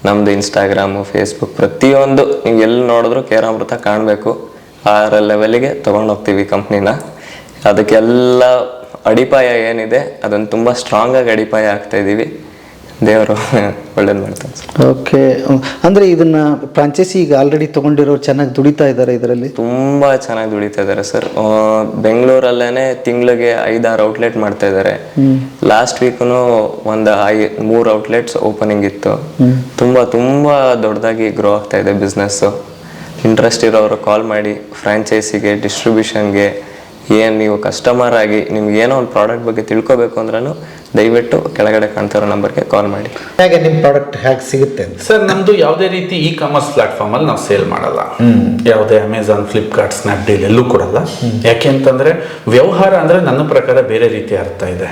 ನಮ್ಮದು ಇನ್ಸ್ಟಾಗ್ರಾಮು ಫೇಸ್ಬುಕ್ ಪ್ರತಿಯೊಂದು ನೀವು ಎಲ್ಲಿ ನೋಡಿದ್ರು ಕೇರಾಮೃತ ಕಾಣಬೇಕು. ಆ ಲೆವೆಲಿಗೆ ತೊಗೊಂಡೋಗ್ತೀವಿ ಕಂಪ್ನಿನ ಅದಕ್ಕೆಲ್ಲ ಅಡಿಪಾಯ ಏನಿದೆ ಅದನ್ನು ತುಂಬ ಸ್ಟ್ರಾಂಗಾಗಿ ಅಡಿಪಾಯ ಆಗ್ತಾ ಇದ್ದೀವಿ. ದೇವರು ಒಳ್ಳೇದು ಮಾಡ್ತಾರೆ ಓಕೆ. ಅಂದರೆ ಇದನ್ನ ಫ್ರಾಂಚೈಸಿ ಈಗ ಆಲ್ರೆಡಿ ತೊಗೊಂಡಿರೋರು ಚೆನ್ನಾಗಿ ದುಡಿತಾ ಇದ್ದಾರೆ ಇದರಲ್ಲಿ? ತುಂಬ ಚೆನ್ನಾಗಿ ದುಡಿತಾ ಇದ್ದಾರೆ ಸರ್. ಬೆಂಗಳೂರಲ್ಲೇ ತಿಂಗಳಿಗೆ ಐದಾರು ಔಟ್ಲೆಟ್ ಮಾಡ್ತಾ ಇದ್ದಾರೆ. ಲಾಸ್ಟ್ ವೀಕ್ನು ಒಂದು ಐ ಮೂರು ಔಟ್ಲೆಟ್ಸ್ ಓಪನಿಂಗ್ ಇತ್ತು. ತುಂಬ ತುಂಬ ದೊಡ್ಡದಾಗಿ ಗ್ರೋ ಆಗ್ತಾ ಇದೆ ಬಿಸ್ನೆಸ್ಸು ಇಂಟ್ರೆಸ್ಟ್ ಇರೋರು ಕಾಲ್ ಮಾಡಿ ಫ್ರಾಂಚೈಸಿಗೆ ಡಿಸ್ಟ್ರಿಬ್ಯೂಷನ್ಗೆ ಏನು ನೀವು ಕಸ್ಟಮರ್ ಆಗಿ ನಿಮ್ಗೆ ಏನೋ ಒಂದು ಪ್ರಾಡಕ್ಟ್ ಬಗ್ಗೆ ತಿಳ್ಕೊಬೇಕು ಅಂದ್ರೂ ದಯವಿಟ್ಟು ಕೆಳಗಡೆ ಕಾಣ್ತಿರೋ ನಂಬರ್ಗೆ ಕಾಲ್ ಮಾಡಿ. ಹೇಗೆ ನಿಮ್ಮ ಪ್ರಾಡಕ್ಟ್ ಹೇಗೆ ಸಿಗುತ್ತೆ ಅಂತ? ಸರ್ ನಮ್ದು ಯಾವುದೇ ರೀತಿ ಇ ಕಾಮರ್ಸ್ ಪ್ಲಾಟ್ಫಾರ್ಮ್ ಅಲ್ಲಿ ನಾವು ಸೇಲ್ ಮಾಡಲ್ಲ. ಯಾವುದೇ ಅಮೆಝಾನ್ ಫ್ಲಿಪ್ಕಾರ್ಟ್ ಸ್ನ್ಯಾಪ್ಡೀಲ್ ಎಲ್ಲೂ ಕೊಡಲ್ಲ. ಯಾಕೆ ಅಂತಂದ್ರೆ ವ್ಯವಹಾರ ಅಂದ್ರೆ ನನ್ನ ಪ್ರಕಾರ ಬೇರೆ ರೀತಿ ಅರ್ಥ ಇದೆ.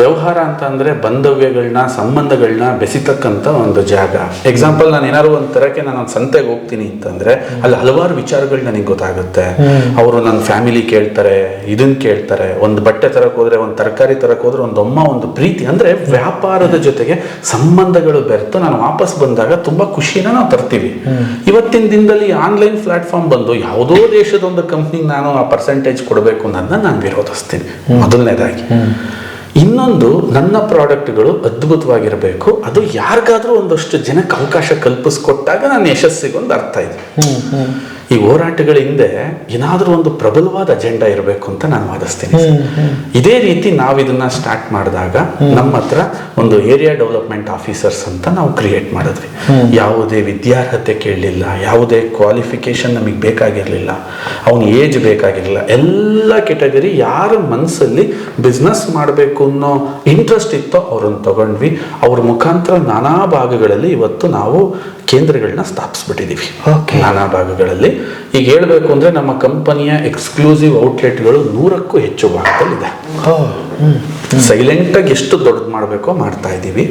ವ್ಯವಹಾರ ಅಂತ ಅಂದ್ರೆ ಬಾಂಧವ್ಯಗಳನ್ನ ಸಂಬಂಧಗಳನ್ನ ಬೆಸಿತಕ್ಕಂತ ಒಂದು ಜಾಗ. ಎಕ್ಸಾಂಪಲ್ ನಾನು ಏನಾದ್ರು ಒಂದು ತರಕ್ಕೆ ನಾನು ಒಂದು ಸಂತೆಗೆ ಹೋಗ್ತೀನಿ ಅಂತಂದ್ರೆ ಅಲ್ಲಿ ಹಲವಾರು ವಿಚಾರಗಳು ನನಗೆ ಗೊತ್ತಾಗುತ್ತೆ. ಅವರು ನನ್ನ ಫ್ಯಾಮಿಲಿ ಕೇಳ್ತಾರೆ ಇದನ್ನ ಕೇಳ್ತಾರೆ ಒಂದು ಬಟ್ಟೆ ತರಕ್ ಹೋದ್ರೆ ಒಂದು ತರಕಾರಿ ತರಕ್ ಹೋದ್ರೆ ಒಂದು ಅಮ್ಮ ಒಂದು ಪ್ರೀತಿ. ಅಂದ್ರೆ ವ್ಯಾಪಾರದ ಜೊತೆಗೆ ಸಂಬಂಧಗಳು ಬೆರೆತು ನಾನು ವಾಪಸ್ ಬಂದಾಗ ತುಂಬಾ ಖುಷಿನ ನಾವು ತರ್ತೀವಿ. ಇವತ್ತಿನ ದಿನದಲ್ಲಿ ಆನ್ಲೈನ್ ಪ್ಲಾಟ್ಫಾರ್ಮ್ ಬಂದು ಯಾವುದೋ ದೇಶದ ಒಂದು ಕಂಪ್ನಿಗೆ ನಾನು ಆ ಪರ್ಸೆಂಟೇಜ್ ಕೊಡಬೇಕು ಅನ್ನೋದನ್ನ ನಾನು ವಿರೋಧಿಸ್ತೀನಿ. ಮೊದಲನೇದಾಗಿ. ಇನ್ನೊಂದು ನನ್ನ ಪ್ರಾಡಕ್ಟ್ಗಳು ಅದ್ಭುತವಾಗಿರಬೇಕು. ಅದು ಯಾರಿಗಾದ್ರೂ ಒಂದಷ್ಟು ಜನಕ್ಕೆ ಅವಕಾಶ ಕಲ್ಪಿಸ್ಕೊಟ್ಟಾಗ ನಾನು ಯಶಸ್ಸಿಗೆ ಒಂದು ಅರ್ಥ ಇದೆ. ಈ ಹೋರಾಟಗಳ ಹಿಂದೆ ಏನಾದರೂ ಒಂದು ಪ್ರಬಲವಾದ ಅಜೆಂಡಾ ಇರಬೇಕು ಅಂತ ನಾನು ವಾದಿಸ್ತೀನಿ. ಇದೇ ರೀತಿ ನಾವು ಇದನ್ನ ಸ್ಟಾರ್ಟ್ ಮಾಡಿದಾಗ ನಮ್ಮ ಹತ್ರ ಒಂದು ಏರಿಯಾ ಡೆವಲಪ್ಮೆಂಟ್ ಆಫೀಸರ್ಸ್ ಅಂತ ನಾವು ಕ್ರಿಯೇಟ್ ಮಾಡಿದ್ವಿ. ಯಾವುದೇ ವಿದ್ಯಾರ್ಹತೆ ಕೇಳಲಿಲ್ಲ ಯಾವುದೇ ಕ್ವಾಲಿಫಿಕೇಶನ್ ನಮಗೆ ಬೇಕಾಗಿರಲಿಲ್ಲ ಅವನ ಏಜ್ ಬೇಕಾಗಿರಲಿಲ್ಲ ಎಲ್ಲ ಕೆಟಗರಿ ಯಾರ ಮನಸ್ಸಲ್ಲಿ ಬಿಸ್ನೆಸ್ ಮಾಡಬೇಕು ಅನ್ನೋ ಇಂಟ್ರೆಸ್ಟ್ ಇತ್ತೋ ಅವ್ರನ್ನ ತಗೊಂಡ್ವಿ. ಅವ್ರ ಮುಖಾಂತರ ನಾನಾ ಭಾಗಗಳಲ್ಲಿ ಇವತ್ತು ನಾವು ಕೇಂದ್ರಗಳನ್ನ ಸ್ಥಾಪಿಸ್ಬಿಟ್ಟಿದ್ದೀವಿ. ನಾನಾ ಭಾಗಗಳಲ್ಲಿ ಈಗ ಹೇಳಬೇಕು ಅಂದ್ರೆ ನಮ್ಮ ಕಂಪನಿಯ ಎಕ್ಸ್ಕ್ಲೂಸಿವ್ ಔಟ್ಲೆಟ್ಗಳು ನೂರಕ್ಕೂ ಹೆಚ್ಚು ಭಾಗದಲ್ಲಿದೆ ಸೈಲೆಂಟಾಗಿ ಎಷ್ಟು ದೊಡ್ಡದು ಮಾಡಬೇಕೋ ಮಾಡ್ತಾ ಇದ್ದೀವಿ.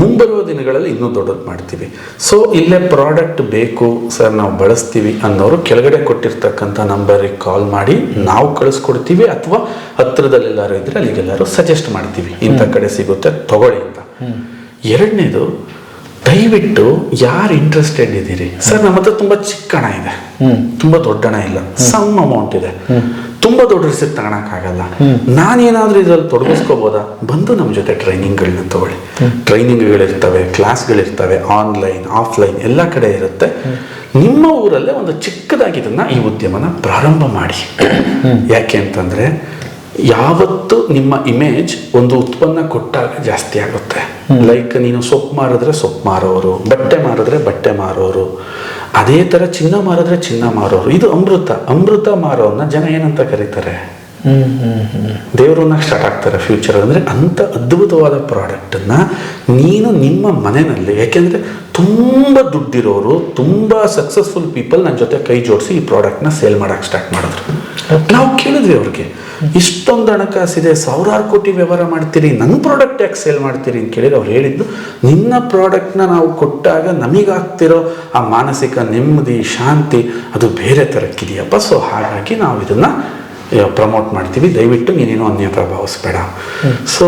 ಮುಂಬರುವ ದಿನಗಳಲ್ಲಿ ಇನ್ನೂ ದೊಡ್ಡದು ಮಾಡ್ತೀವಿ. ಸೊ ಇಲ್ಲೇ ಪ್ರಾಡಕ್ಟ್ ಬೇಕು ಸರ್ ನಾವು ಬಳಸ್ತೀವಿ ಅನ್ನೋರು ಕೆಳಗಡೆ ಕೊಟ್ಟಿರ್ತಕ್ಕಂಥ ನಂಬರಿಗೆ ಕಾಲ್ ಮಾಡಿ ನಾವು ಕಳಿಸ್ಕೊಡ್ತೀವಿ ಅಥವಾ ಹತ್ರದಲ್ಲೆಲ್ಲರೂ ಇದ್ರೆ ಅಲ್ಲಿಗೆಲ್ಲರೂ ಸಜೆಸ್ಟ್ ಮಾಡ್ತೀವಿ. ಇಂಥ ಕಡೆ ಸಿಗುತ್ತೆ ತಗೊಳ್ಳಿ ಅಂತ. ಎರಡನೇದು ದಯವಿಟ್ಟು ಯಾರು ಇಂಟ್ರೆಸ್ಟೆಡ್ ಇದ್ದೀರಿ? ಸರ್ ನಮ್ಮ ಹತ್ರ ತುಂಬಾ ಚಿಕ್ಕ ಹಣ ಇದೆ. ತುಂಬಾ ದೊಡ್ಡ ಹಣ ಇಲ್ಲ. ಸಮ್ ಅಮೌಂಟ್ ಇದೆ. ತುಂಬಾ ದೊಡ್ಡ ರಿಸಿಪ್ಟ್ ತಗೊಳಕ್ಕಾಗಲ್ಲ ನಾನೇನಾದ್ರೂ ಇದ್ರಲ್ಲಿ ತೊಡಗಿಸ್ಕೋಬೋದಾ? ಬಂದು ನಮ್ಮ ಜೊತೆ ಟ್ರೈನಿಂಗ್ಗಳನ್ನ ತಗೊಳ್ಳಿ. ಟ್ರೈನಿಂಗ್ಗಳಿರ್ತವೆ ಕ್ಲಾಸ್ಗಳಿರ್ತವೆ ಆನ್ಲೈನ್ ಆಫ್ಲೈನ್ ಎಲ್ಲ ಕಡೆ ಇರುತ್ತೆ. ನಿಮ್ಮ ಊರಲ್ಲೇ ಒಂದು ಚಿಕ್ಕದಾಗಿ ಇದನ್ನ ಈ ಉದ್ಯಮನ ಪ್ರಾರಂಭ ಮಾಡಿ. ಯಾಕೆ ಅಂತಂದ್ರೆ ಯಾವತ್ತು ನಿಮ್ಮ ಇಮೇಜ್ ಒಂದು ಉತ್ಪನ್ನ ಕೊಟ್ಟಾಗ ಜಾಸ್ತಿ ಆಗುತ್ತೆ. ಲೈಕ್ ನೀನು ಸೊಪ್ಪು ಮಾರಿದ್ರೆ ಸೊಪ್ಪು ಮಾರೋರು ಬಟ್ಟೆ ಮಾರಿದ್ರೆ ಬಟ್ಟೆ ಮಾರೋರು ಅದೇ ಥರ ಚಿನ್ನ ಮಾರಿದ್ರೆ ಚಿನ್ನ ಮಾರೋರು. ಇದು ಅಮೃತ ಅಮೃತ ಮಾರೋನ್ನ ಜನ ಏನಂತ ಕರೀತಾರೆ? ದೇವ್ರನ್ನ ಸ್ಟಾರ್ಟ್ ಆಗ್ತಾರೆ ಫ್ಯೂಚರ್ ಅಂದರೆ ಅಂಥ ಅದ್ಭುತವಾದ ಪ್ರಾಡಕ್ಟನ್ನು ನೀನು ನಿಮ್ಮ ಮನೆಯಲ್ಲಿ ಯಾಕೆಂದರೆ ತುಂಬ ದುಡ್ಡಿರೋರು ತುಂಬ ಸಕ್ಸಸ್ಫುಲ್ ಪೀಪಲ್ ನನ್ನ ಜೊತೆ ಕೈ ಜೋಡಿಸಿ ಈ ಪ್ರಾಡಕ್ಟ್ನ ಸೇಲ್ ಮಾಡೋಕ್ಕೆ ಸ್ಟಾರ್ಟ್ ಮಾಡಿದ್ರು. ನಾವು ಕೇಳಿದ್ವಿ ಅವ್ರಿಗೆ ಇಷ್ಟೊಂದು ಹಣಕಾಸಿದೆ ಸಾವಿರಾರು ಕೋಟಿ ವ್ಯವಹಾರ ಮಾಡ್ತೀರಿ ನನ್ನ ಪ್ರಾಡಕ್ಟ್ ಯಾಕೆ ಸೇಲ್ ಮಾಡ್ತೀರಿ? ಅಂತ ಕೇಳಿದ್ರೆ. ಅವ್ರು ಹೇಳಿದ್ದು ನಿನ್ನ ಪ್ರಾಡಕ್ಟ್ನ ನಾವು ಕೊಟ್ಟಾಗ ನಮಗಾಗ್ತಿರೋ ಆ ಮಾನಸಿಕ ನೆಮ್ಮದಿ ಶಾಂತಿ ಅದು ಬೇರೆ ಥರಕ್ಕಿದೆಯಪ್ಪ ಸೊ ಹಾಗಾಗಿ ನಾವು ಇದನ್ನು ಪ್ರಮೋಟ್ ಮಾಡ್ತೀವಿ. ದಯವಿಟ್ಟು ನೀನೇನು ಅನ್ಯ ಪ್ರಭಾವಿಸ್ಬೇಡ ಸೊ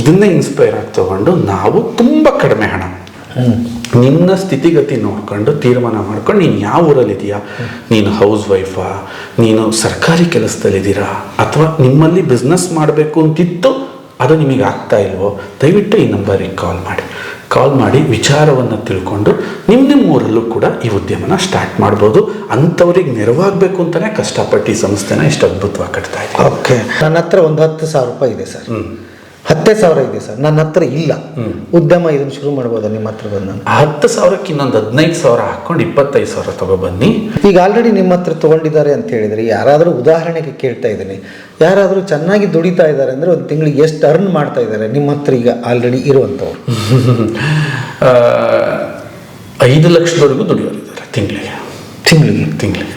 ಇದನ್ನೇ ಇನ್ಸ್ಪೈರ್ ಆಗಿ ತಗೊಂಡು ನಾವು ತುಂಬ ಕಡಿಮೆ ಹಣ. ನಿನ್ನ ಸ್ಥಿತಿಗತಿ ನೋಡ್ಕೊಂಡು ತೀರ್ಮಾನ ಮಾಡ್ಕೊಂಡು ನೀನು ಯಾವ ಊರಲ್ಲಿ ಇದೆಯಾ ನೀನು ಹೌಸ್ ವೈಫಾ ನೀನು ಸರ್ಕಾರಿ ಕೆಲಸದಲ್ಲಿದ್ದೀರಾ? ಅಥವಾ ನಿಮ್ಮಲ್ಲಿ ಬಿಸ್ನೆಸ್ ಮಾಡಬೇಕು ಅಂತಿತ್ತು ಅದು ನಿಮಗೆ ಆಗ್ತಾ ಇಲ್ವೋ? ದಯವಿಟ್ಟು ಈ ನಂಬರಿಗೆ ಕಾಲ್ ಮಾಡಿ. ಕಾಲ್ ಮಾಡಿ ವಿಚಾರವನ್ನು ತಿಳ್ಕೊಂಡು ನಿಮ್ಮ ನಿಮ್ಮ ಊರಲ್ಲೂ ಕೂಡ ಈ ಉದ್ಯಮನ ಸ್ಟಾರ್ಟ್ ಮಾಡ್ಬೋದು. ಅಂಥವ್ರಿಗೆ ನೆರವಾಗಬೇಕು ಅಂತಲೇ ಕಷ್ಟಪಟ್ಟು ಈ ಸಂಸ್ಥೆನ ಇಷ್ಟು ಅದ್ಭುತವಾಗಿ ಕಟ್ತಾ ಇದೆ ಓಕೆ ನನ್ನ ಹತ್ರ ಒಂದು ಹತ್ತು ಸಾವಿರ ರೂಪಾಯಿ ಇದೆ ಸರ್. ಹತ್ತೇ ಸಾವಿರ ಇದೆ ಸರ್. ನನ್ನ ಹತ್ರ ಇಲ್ಲ. ಉದ್ಯಮ ಇದನ್ನು ಶುರು ಮಾಡ್ಬೋದಾ? ನಿಮ್ಮ ಹತ್ರ ಬಂದು ನಾನು ಹತ್ತು ಸಾವಿರಕ್ಕೆ ಇನ್ನೊಂದು ಹದಿನೈದು ಸಾವಿರ ಹಾಕೊಂಡು ಇಪ್ಪತ್ತೈದು ಸಾವಿರ ತಗೊಬನ್ನಿ ಈಗ ಆಲ್ರೆಡಿ ನಿಮ್ಮ ಹತ್ರ ತಗೊಂಡಿದ್ದಾರೆ ಅಂತ ಹೇಳಿದ್ರೆ ಯಾರಾದರೂ ಉದಾಹರಣೆಗೆ ಕೇಳ್ತಾ ಇದ್ದೀನಿ. ಯಾರಾದರೂ ಚೆನ್ನಾಗಿ ದುಡಿತಾ ಇದ್ದಾರೆ ಅಂದರೆ ಒಂದು ತಿಂಗಳಿಗೆ ಎಷ್ಟು ಅರ್ನ್ ಮಾಡ್ತಾ ಇದ್ದಾರೆ ನಿಮ್ಮ ಹತ್ರ ಈಗ ಆಲ್ರೆಡಿ ಇರುವಂಥವ್ರು ಐದು ಲಕ್ಷದವರೆಗೂ ದುಡಿಯೋರಿದ್ದಾರೆ ತಿಂಗಳಿಗೆ. ತಿಂಗಳಿಗೆ? ತಿಂಗಳಿಗೆ.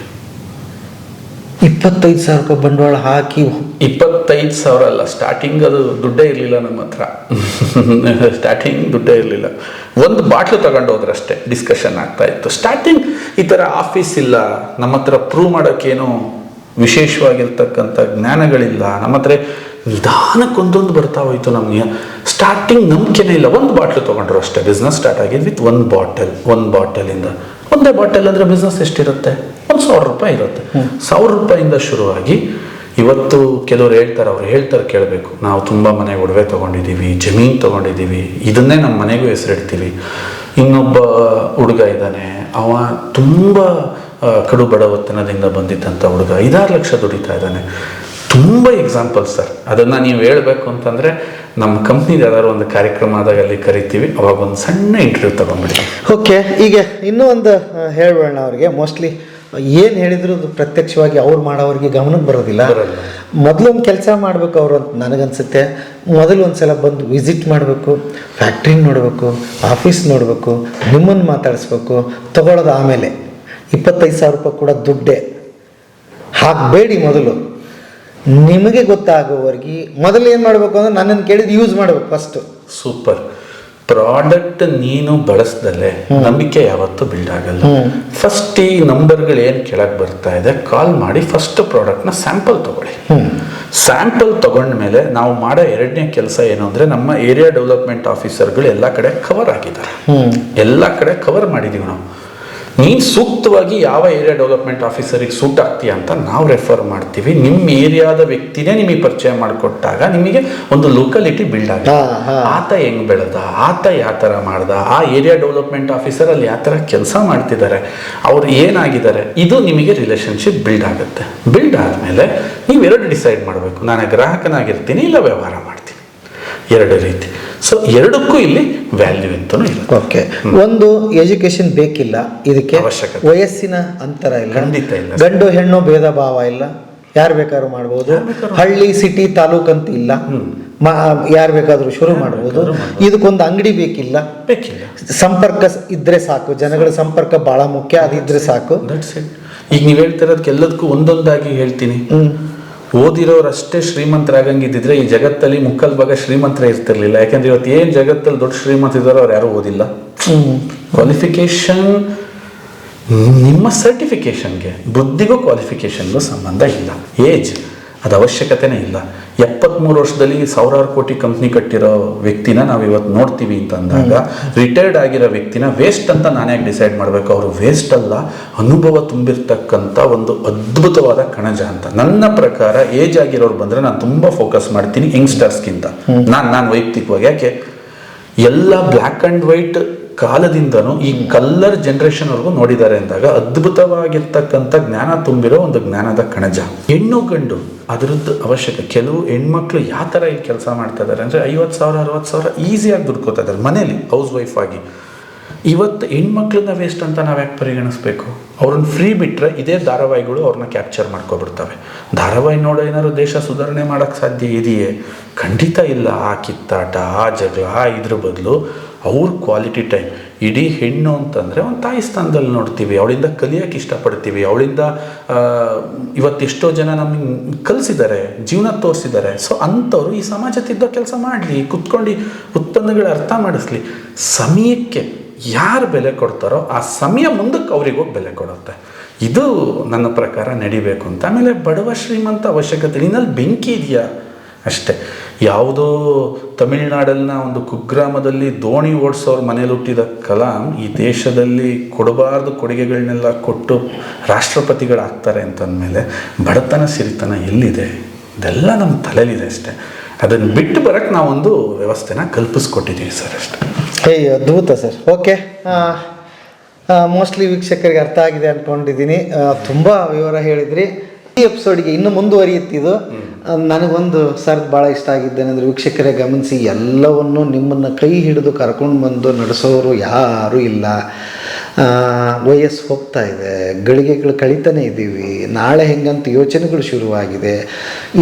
ಇಪ್ಪತ್ತೈದು ಸಾವಿರ ರೂಪಾಯಿ ಬಂಡವಾಳ ಹಾಕಿ ಇಪ್ಪತ್ತೈದು ಸಾವಿರ ಅಲ್ಲ ಸ್ಟಾರ್ಟಿಂಗ್ ಅದು ದುಡ್ಡೇ ಇರಲಿಲ್ಲ ನಮ್ಮ ಹತ್ರ. ಸ್ಟಾರ್ಟಿಂಗ್ ದುಡ್ಡೇ ಇರಲಿಲ್ಲ. ಒಂದು ಬಾಟ್ಲು ತಗೊಂಡು ಹೋದ್ರಷ್ಟೇ ಡಿಸ್ಕಷನ್ ಆಗ್ತಾ ಇತ್ತು. ಸ್ಟಾರ್ಟಿಂಗ್ ಈ ಥರ ಆಫೀಸ್ ಇಲ್ಲ, ನಮ್ಮ ಹತ್ರ ಪ್ರೂವ್ ಮಾಡೋಕ್ಕೇನು ವಿಶೇಷವಾಗಿರ್ತಕ್ಕಂಥ ಜ್ಞಾನಗಳಿಲ್ಲ. ನಮ್ಮ ಹತ್ರ ನಿಧಾನಕ್ಕೆ ಒಂದೊಂದು ಬರ್ತಾ ಹೋಯ್ತು ನಮಗೆ. ಸ್ಟಾರ್ಟಿಂಗ್ ನಂಬಿಕೆನೇ ಇಲ್ಲ. ಒಂದು ಬಾಟ್ಲು ತೊಗೊಂಡ್ರು ಅಷ್ಟೇ. ಬಿಸ್ನೆಸ್ ಸ್ಟಾರ್ಟ್ ಆಗಿದ್ದು ವಿತ್ ಒಂದು ಬಾಟಲ್ ಒಂದು ಬಾಟಲಿಂದ ಒಂದೇ ಬಾಟಲ್ ಅಂದರೆ ಬಿಸ್ನೆಸ್ ಎಷ್ಟಿರುತ್ತೆ? ಒಂದು ಸಾವಿರ ರೂಪಾಯಿ ಇರುತ್ತೆ. ಸಾವಿರ ರೂಪಾಯಿಂದ ಶುರುವಾಗಿ ಇವತ್ತು ಕೆಲವರು ಹೇಳ್ತಾರೆ ಅವ್ರು ಹೇಳ್ತಾರೆ ಕೇಳಬೇಕು. ನಾವು ತುಂಬ ಮನೆ ಒಡವೆ ತೊಗೊಂಡಿದ್ದೀವಿ ಜಮೀನು ತೊಗೊಂಡಿದ್ದೀವಿ ಇದನ್ನೇ ನಮ್ಮ ಮನೆಗೂ ಹೆಸರಿಡ್ತೀವಿ. ಇನ್ನೊಬ್ಬ ಹುಡುಗ ಇದ್ದಾನೆ ಅವ ತುಂಬ ಕಡು ಬಡವತನದಿಂದ ಬಂದಿದ್ದಂಥ ಹುಡುಗ ಐದಾರು ಲಕ್ಷ ದುಡಿತಾ ಇದ್ದಾನೆ. ತುಂಬ ಎಕ್ಸಾಂಪಲ್ಸ್ ಸರ್ ಅದನ್ನು ನೀವು ಹೇಳಬೇಕು ಅಂತಂದರೆ ನಮ್ಮ ಕಂಪ್ನಿದು ಯಾವ್ದಾದ್ರು ಒಂದು ಕಾರ್ಯಕ್ರಮ ಆದಾಗ ಅಲ್ಲಿ ಕರಿತೀವಿ. ಅವಾಗ ಒಂದು ಸಣ್ಣ ಇಂಟರ್ವ್ಯೂ ತೊಗೊಂಡ್ಬಿಡಿ. ಓಕೆ ಈಗ ಇನ್ನೂ ಒಂದು ಹೇಳಬೇಡ ಅವ್ರಿಗೆ. ಮೋಸ್ಟ್ಲಿ ಏನು ಹೇಳಿದ್ರು ಅದು ಪ್ರತ್ಯಕ್ಷವಾಗಿ ಅವ್ರು ಮಾಡೋರಿಗೆ ಗಮನಕ್ಕೆ ಬರೋದಿಲ್ಲ. ಮೊದಲೊಂದು ಮೊದಲು ಒಂದು ಕೆಲಸ ಮಾಡಬೇಕು ಅವರು ಅಂತ ನನಗನ್ಸುತ್ತೆ. ಮೊದಲು ಒಂದು ಸಲ ಬಂದು ವಿಸಿಟ್ ಮಾಡಬೇಕು ಫ್ಯಾಕ್ಟ್ರಿ ನೋಡಬೇಕು ಆಫೀಸ್ ನೋಡಬೇಕು ನಿಮ್ಮನ್ನು ಮಾತಾಡಿಸ್ಬೇಕು ತಗೊಳ್ಳೋದು ಆಮೇಲೆ. ಇಪ್ಪತ್ತೈದು ಸಾವಿರ ರೂಪಾಯಿ ಕೂಡ ದುಡ್ಡೇ. ಹಾಕಬೇಡಿ ಮೊದಲು. ನಿಮಗೆ ಗೊತ್ತಾಗುವವರೆಗೆ ಮೊದಲು ಏನು ಮಾಡಬೇಕು ಅಂದ್ರೆ ನನ್ನನ್ನು ಕೇಳಿದ ಯೂಸ್ ಮಾಡಬೇಕು ಫಸ್ಟು ಸೂಪರ್ ಪ್ರಾಡಕ್ಟ್ ನೀನು ಬಳಸ್ದಲ್ಲೇ ನಂಬಿಕೆ ಯಾವತ್ತೂ ಬಿಲ್ಡ್ ಆಗಲ್ಲ. ಫಸ್ಟ್ ಈ ನಂಬರ್ಗಳು ಏನು ಕೆಳಗೆ ಬರ್ತಾ ಇದೆ ಕಾಲ್ ಮಾಡಿ ಫಸ್ಟ್ ಪ್ರಾಡಕ್ಟ್ನ ಸ್ಯಾಂಪಲ್ ತಗೊಳ್ಳಿ. ಸ್ಯಾಂಪಲ್ ತಗೊಂಡ್ಮೇಲೆ ನಾವು ಮಾಡೋ ಎರಡನೇ ಕೆಲಸ ಏನು ಅಂದರೆ ನಮ್ಮ ಏರಿಯಾ ಡೆವಲಪ್ಮೆಂಟ್ ಆಫೀಸರ್ಗಳು ಎಲ್ಲ ಕಡೆ ಕವರ್ ಆಗಿದ್ದಾರೆ. ಎಲ್ಲ ಕಡೆ ಕವರ್ ಮಾಡಿದ್ದೀವಿ ನಾವು. ನೀನು ಸೂಕ್ತವಾಗಿ ಯಾವ ಏರಿಯಾ ಡೆವಲಪ್ಮೆಂಟ್ ಆಫೀಸರಿಗೆ ಸೂಟ್ ಆಗ್ತೀಯ ಅಂತ ನಾವು ರೆಫರ್ ಮಾಡ್ತೀವಿ. ನಿಮ್ಮ ಏರಿಯಾದ ವ್ಯಕ್ತಿನೇ ನಿಮಗೆ ಪರಿಚಯ ಮಾಡಿಕೊಟ್ಟಾಗ ನಿಮಗೆ ಒಂದು ಲೋಕಲಿಟಿ ಬಿಲ್ಡ್ ಹಾ. ಆತ ಹೆಂಗ್ ಬೆಳೆದ ಆತ ಯಾವ ಥರ ಮಾಡ್ದ ಆ ಏರಿಯಾ ಡೆವಲಪ್ಮೆಂಟ್ ಆಫೀಸರ್ ಅಲ್ಲಿ ಯಾವ ಥರ ಕೆಲಸ ಮಾಡ್ತಿದ್ದಾರೆ ಅವ್ರು ಏನಾಗಿದ್ದಾರೆ ಇದು ನಿಮಗೆ ರಿಲೇಶನ್ಶಿಪ್ ಬಿಲ್ಡ್ ಆಗುತ್ತೆ. ಬಿಲ್ಡ್ ಆದಮೇಲೆ ನೀವು ಎರಡು ಡಿಸೈಡ್ ಮಾಡಬೇಕು. ನಾನು ಗ್ರಾಹಕನಾಗಿರ್ತೀನಿ ಇಲ್ಲ ವ್ಯವಹಾರ ಮಾಡ್ತೀನಿ. ಎರಡು ರೀತಿ. ಸೊ ಎರಡಕ್ಕೂ ಇಲ್ಲಿ ವ್ಯಾಲ್ಯೂ ಅಂತಲೂ ಇರುತ್ತೆ ಓಕೆ ಒಂದು ಎಜುಕೇಶನ್ ಬೇಕಿಲ್ಲ ಇದಕ್ಕೆ. ವಯಸ್ಸಿನ ಅಂತರ ಇಲ್ಲ. ಖಂಡಿತ ಇಲ್ಲ. ಗಂಡು ಹೆಣ್ಣು ಭೇದ ಭಾವ ಇಲ್ಲ. ಯಾರು ಬೇಕಾದ್ರೂ ಮಾಡ್ಬೋದು. ಹಳ್ಳಿ ಸಿಟಿ ತಾಲೂಕ್ ಅಂತ ಇಲ್ಲ. ಯಾರು ಬೇಕಾದ್ರೂ ಶುರು ಮಾಡ್ಬೋದು. ಇದಕ್ಕೊಂದು ಅಂಗಡಿ ಬೇಕಿಲ್ಲ. ಬೇಕಿಲ್ಲ. ಸಂಪರ್ಕ ಇದ್ರೆ ಸಾಕು. ಜನಗಳ ಸಂಪರ್ಕ ಬಹಳ ಮುಖ್ಯ ಅದಿದ್ರೆ ಸಾಕು. ಈಗ ನೀವು ಹೇಳ್ತಿರೋದಕ್ಕೆಲ್ಲದಕ್ಕೂ ಒಂದೊಂದಾಗಿ ಹೇಳ್ತೀನಿ. ಹ್ಮ್. ಓದಿರೋರಷ್ಟೇ ಶ್ರೀಮಂತರಾಗಂಗಿದ್ದಿದ್ರೆ ಈ ಜಗತ್ತಲ್ಲಿ ಮುಕ್ಕಲ್ ಭಾಗ ಶ್ರೀಮಂತರ ಇರ್ತಿರ್ಲಿಲ್ಲ. ಯಾಕಂದ್ರೆ ಇವತ್ತು ಏನು ಜಗತ್ತಲ್ಲಿ ದೊಡ್ಡ ಶ್ರೀಮಂತ ಇದ್ದಾರೋ ಅವ್ರು ಯಾರು ಓದಿಲ್ಲ. ಕ್ವಾಲಿಫಿಕೇಶನ್ ನಿಮ್ಮ ಸರ್ಟಿಫಿಕೇಶನ್ಗೆ ಬುದ್ಧಿಗೂ ಕ್ವಾಲಿಫಿಕೇಶನ್ಗೂ ಸಂಬಂಧ ಇಲ್ಲ. ಏಜ್ ಅದು ಅವಶ್ಯಕತೆನೇ ಇಲ್ಲ. ಎಪ್ಪತ್ಮೂರು ವರ್ಷದಲ್ಲಿ ಸಾವಿರಾರು ಕೋಟಿ ಕಂಪ್ನಿ ಕಟ್ಟಿರೋ ವ್ಯಕ್ತಿನ ನಾವು ಇವತ್ತು ನೋಡ್ತೀವಿ ಅಂತ ಅಂದಾಗ ರಿಟೈರ್ಡ್ ಆಗಿರೋ ವ್ಯಕ್ತಿನ ವೇಸ್ಟ್ ಅಂತ ನಾನೇ ಡಿಸೈಡ್ ಮಾಡಬೇಕು. ಅವರು ವೇಸ್ಟ್ ಅಲ್ಲ ಅನುಭವ ತುಂಬಿರ್ತಕ್ಕಂಥ ಒಂದು ಅದ್ಭುತವಾದ ಕಣಜ ಅಂತ. ನನ್ನ ಪ್ರಕಾರ ಏಜ್ ಆಗಿರೋರು ಬಂದರೆ ನಾನು ತುಂಬ ಫೋಕಸ್ ಮಾಡ್ತೀನಿ ಯಂಗ್ಸ್ಟರ್ಸ್ಗಿಂತ ನಾನು ನಾನು ವೈಯಕ್ತಿಕವಾಗಿ ಯಾಕೆ? ಎಲ್ಲ ಬ್ಲ್ಯಾಕ್ ಆ್ಯಂಡ್ ವೈಟ್ ಕಾಲದಿಂದನೂ ಈ ಕಲ್ಲರ್ ಜನ್ರೇಷನ್ವರೆಗೂ ನೋಡಿದ್ದಾರೆ ಅಂದಾಗ ಅದ್ಭುತವಾಗಿರ್ತಕ್ಕಂಥ ಜ್ಞಾನ ತುಂಬಿರೋ ಒಂದು ಜ್ಞಾನದ ಕಣಜ. ಹೆಣ್ಣು ಗಂಡು, ಅದರದ್ದು ಅವಶ್ಯಕ, ಕೆಲವು ಹೆಣ್ಮಕ್ಳು ಯಾವ ಥರ ಈ ಕೆಲಸ ಮಾಡ್ತಾ ಇದ್ದಾರೆ ಅಂದರೆ ಐವತ್ತು ಸಾವಿರ, ಅರವತ್ತು ಸಾವಿರ ಈಸಿಯಾಗಿ ದುಡ್ಕೋತಾ ಇದ್ದಾರೆ. ಮನೇಲಿ ಹೌಸ್ ವೈಫ್ ಆಗಿ. ಇವತ್ತು ಹೆಣ್ಮಕ್ಳನ್ನ ವೇಸ್ಟ್ ಅಂತ ನಾವು ಯಾಕೆ ಪರಿಗಣಿಸ್ಬೇಕು? ಅವ್ರನ್ನ ಫ್ರೀ ಬಿಟ್ಟರೆ ಇದೇ ಧಾರಾವಾಹಿಗಳು ಅವ್ರನ್ನ ಕ್ಯಾಪ್ಚರ್ ಮಾಡ್ಕೊಬಿಡ್ತವೆ. ಧಾರಾವಾಹಿ ನೋಡೋ ಏನಾದ್ರು ದೇಶ ಸುಧಾರಣೆ ಮಾಡೋಕ್ಕೆ ಸಾಧ್ಯ ಇದೆಯೇ? ಖಂಡಿತ ಇಲ್ಲ. ಆ ಕಿತ್ತಾಟ, ಆ ಜಗಳ, ಆ ಇದ್ರ ಬದಲು ಅವ್ರ ಕ್ವಾಲಿಟಿ ಟೈಮ್ ಇಡೀ ಹೆಣ್ಣು ಅಂತಂದರೆ ಒಂದು ತಾಯಿ ಸ್ಥಾನದಲ್ಲಿ ನೋಡ್ತೀವಿ, ಅವಳಿಂದ ಕಲಿಯೋಕ್ಕೆ ಇಷ್ಟಪಡ್ತೀವಿ, ಅವಳಿಂದ ಇವತ್ತೆಷ್ಟೋ ಜನ ನಮಗೆ ಕಲಿಸಿದ್ದಾರೆ ಜೀವನ ತೋರಿಸಿದ್ದಾರೆ ಸೊ ಅಂಥವ್ರು ಈ ಸಮಾಜ ತಿದ್ದೋ ಕೆಲಸ ಮಾಡಲಿ, ಕುತ್ಕೊಂಡು ಉತ್ಪನ್ನಗಳ ಅರ್ಥ ಮಾಡಿಸ್ಲಿ. ಸಮಯಕ್ಕೆ ಯಾರು ಬೆಲೆ ಕೊಡ್ತಾರೋ ಆ ಸಮಯ ಮುಂದಕ್ಕೆ ಅವ್ರಿಗೆ ಹೋಗಿ ಬೆಲೆ ಕೊಡುತ್ತೆ. ಇದು ನನ್ನ ಪ್ರಕಾರ ನಡಿಬೇಕು ಅಂತ. ಆಮೇಲೆ ಬಡವ ಶ್ರೀಮಂತ ಅವಶ್ಯಕತೆ ನಿನ್ನಲ್ಲಿ ಬೆಂಕಿ ಇದೆಯಾ? ಅಷ್ಟೇ. ಯಾವುದೋ ತಮಿಳುನಾಡಲ್ಲಿನ ಒಂದು ಕುಗ್ರಾಮದಲ್ಲಿ ದೋಣಿ ಓಡಿಸೋರು ಮನೇಲಿ ಹುಟ್ಟಿದ ಕಲಾಂ ಈ ದೇಶದಲ್ಲಿ ಕೊಡಬಾರ್ದು ಕೊಡುಗೆಗಳನ್ನೆಲ್ಲ ಕೊಟ್ಟು ರಾಷ್ಟ್ರಪತಿಗಳಾಗ್ತಾರೆ ಅಂತಂದಮೇಲೆ ಬಡತನ ಸಿರಿತನ ಎಲ್ಲಿದೆ? ಇದೆಲ್ಲ ನಮ್ಮ ತಲೆಯಲ್ಲಿದೆ ಅಷ್ಟೇ. ಅದನ್ನು ಬಿಟ್ಟು ಬರೋಕ್ಕೆ ನಾವೊಂದು ವ್ಯವಸ್ಥೆನ ಕಲ್ಪಿಸ್ಕೊಟ್ಟಿದ್ದೀವಿ ಸರ್ ಅಷ್ಟೇ. ಹೇ ಅದ್ಭುತ ಸರ್. ಓಕೆ. ಮೋಸ್ಟ್ಲಿ ವೀಕ್ಷಕರಿಗೆ ಅರ್ಥ ಆಗಿದೆ ಅಂದ್ಕೊಂಡಿದ್ದೀನಿ ತುಂಬ ವಿವರ ಹೇಳಿದ್ರಿ. ಈ ಎಪಿಸೋಡ್ಗೆ ಇನ್ನು ಮುಂದುವರಿಯುತ್ತಿದ್ದು ನನಗೊಂದು ಸರ್ ಭಾಳ ಇಷ್ಟ ಆಗಿದ್ದೇನೆಂದ್ರೆ ವೀಕ್ಷಕರೇ ಗಮನಿಸಿ ಎಲ್ಲವನ್ನು ನಿಮ್ಮನ್ನು ಕೈ ಹಿಡಿದು ಕರ್ಕೊಂಡು ಬಂದು ನಡೆಸೋರು ಯಾರೂ ಇಲ್ಲ. ವಯಸ್ಸು ಹೋಗ್ತಾ ಇದೆ, ಗಳಿಗೆಗಳು ಕಳೀತಾನೆ ಇದ್ದೀವಿ, ನಾಳೆ ಹೆಂಗಂತ ಯೋಚನೆಗಳು ಶುರುವಾಗಿದೆ.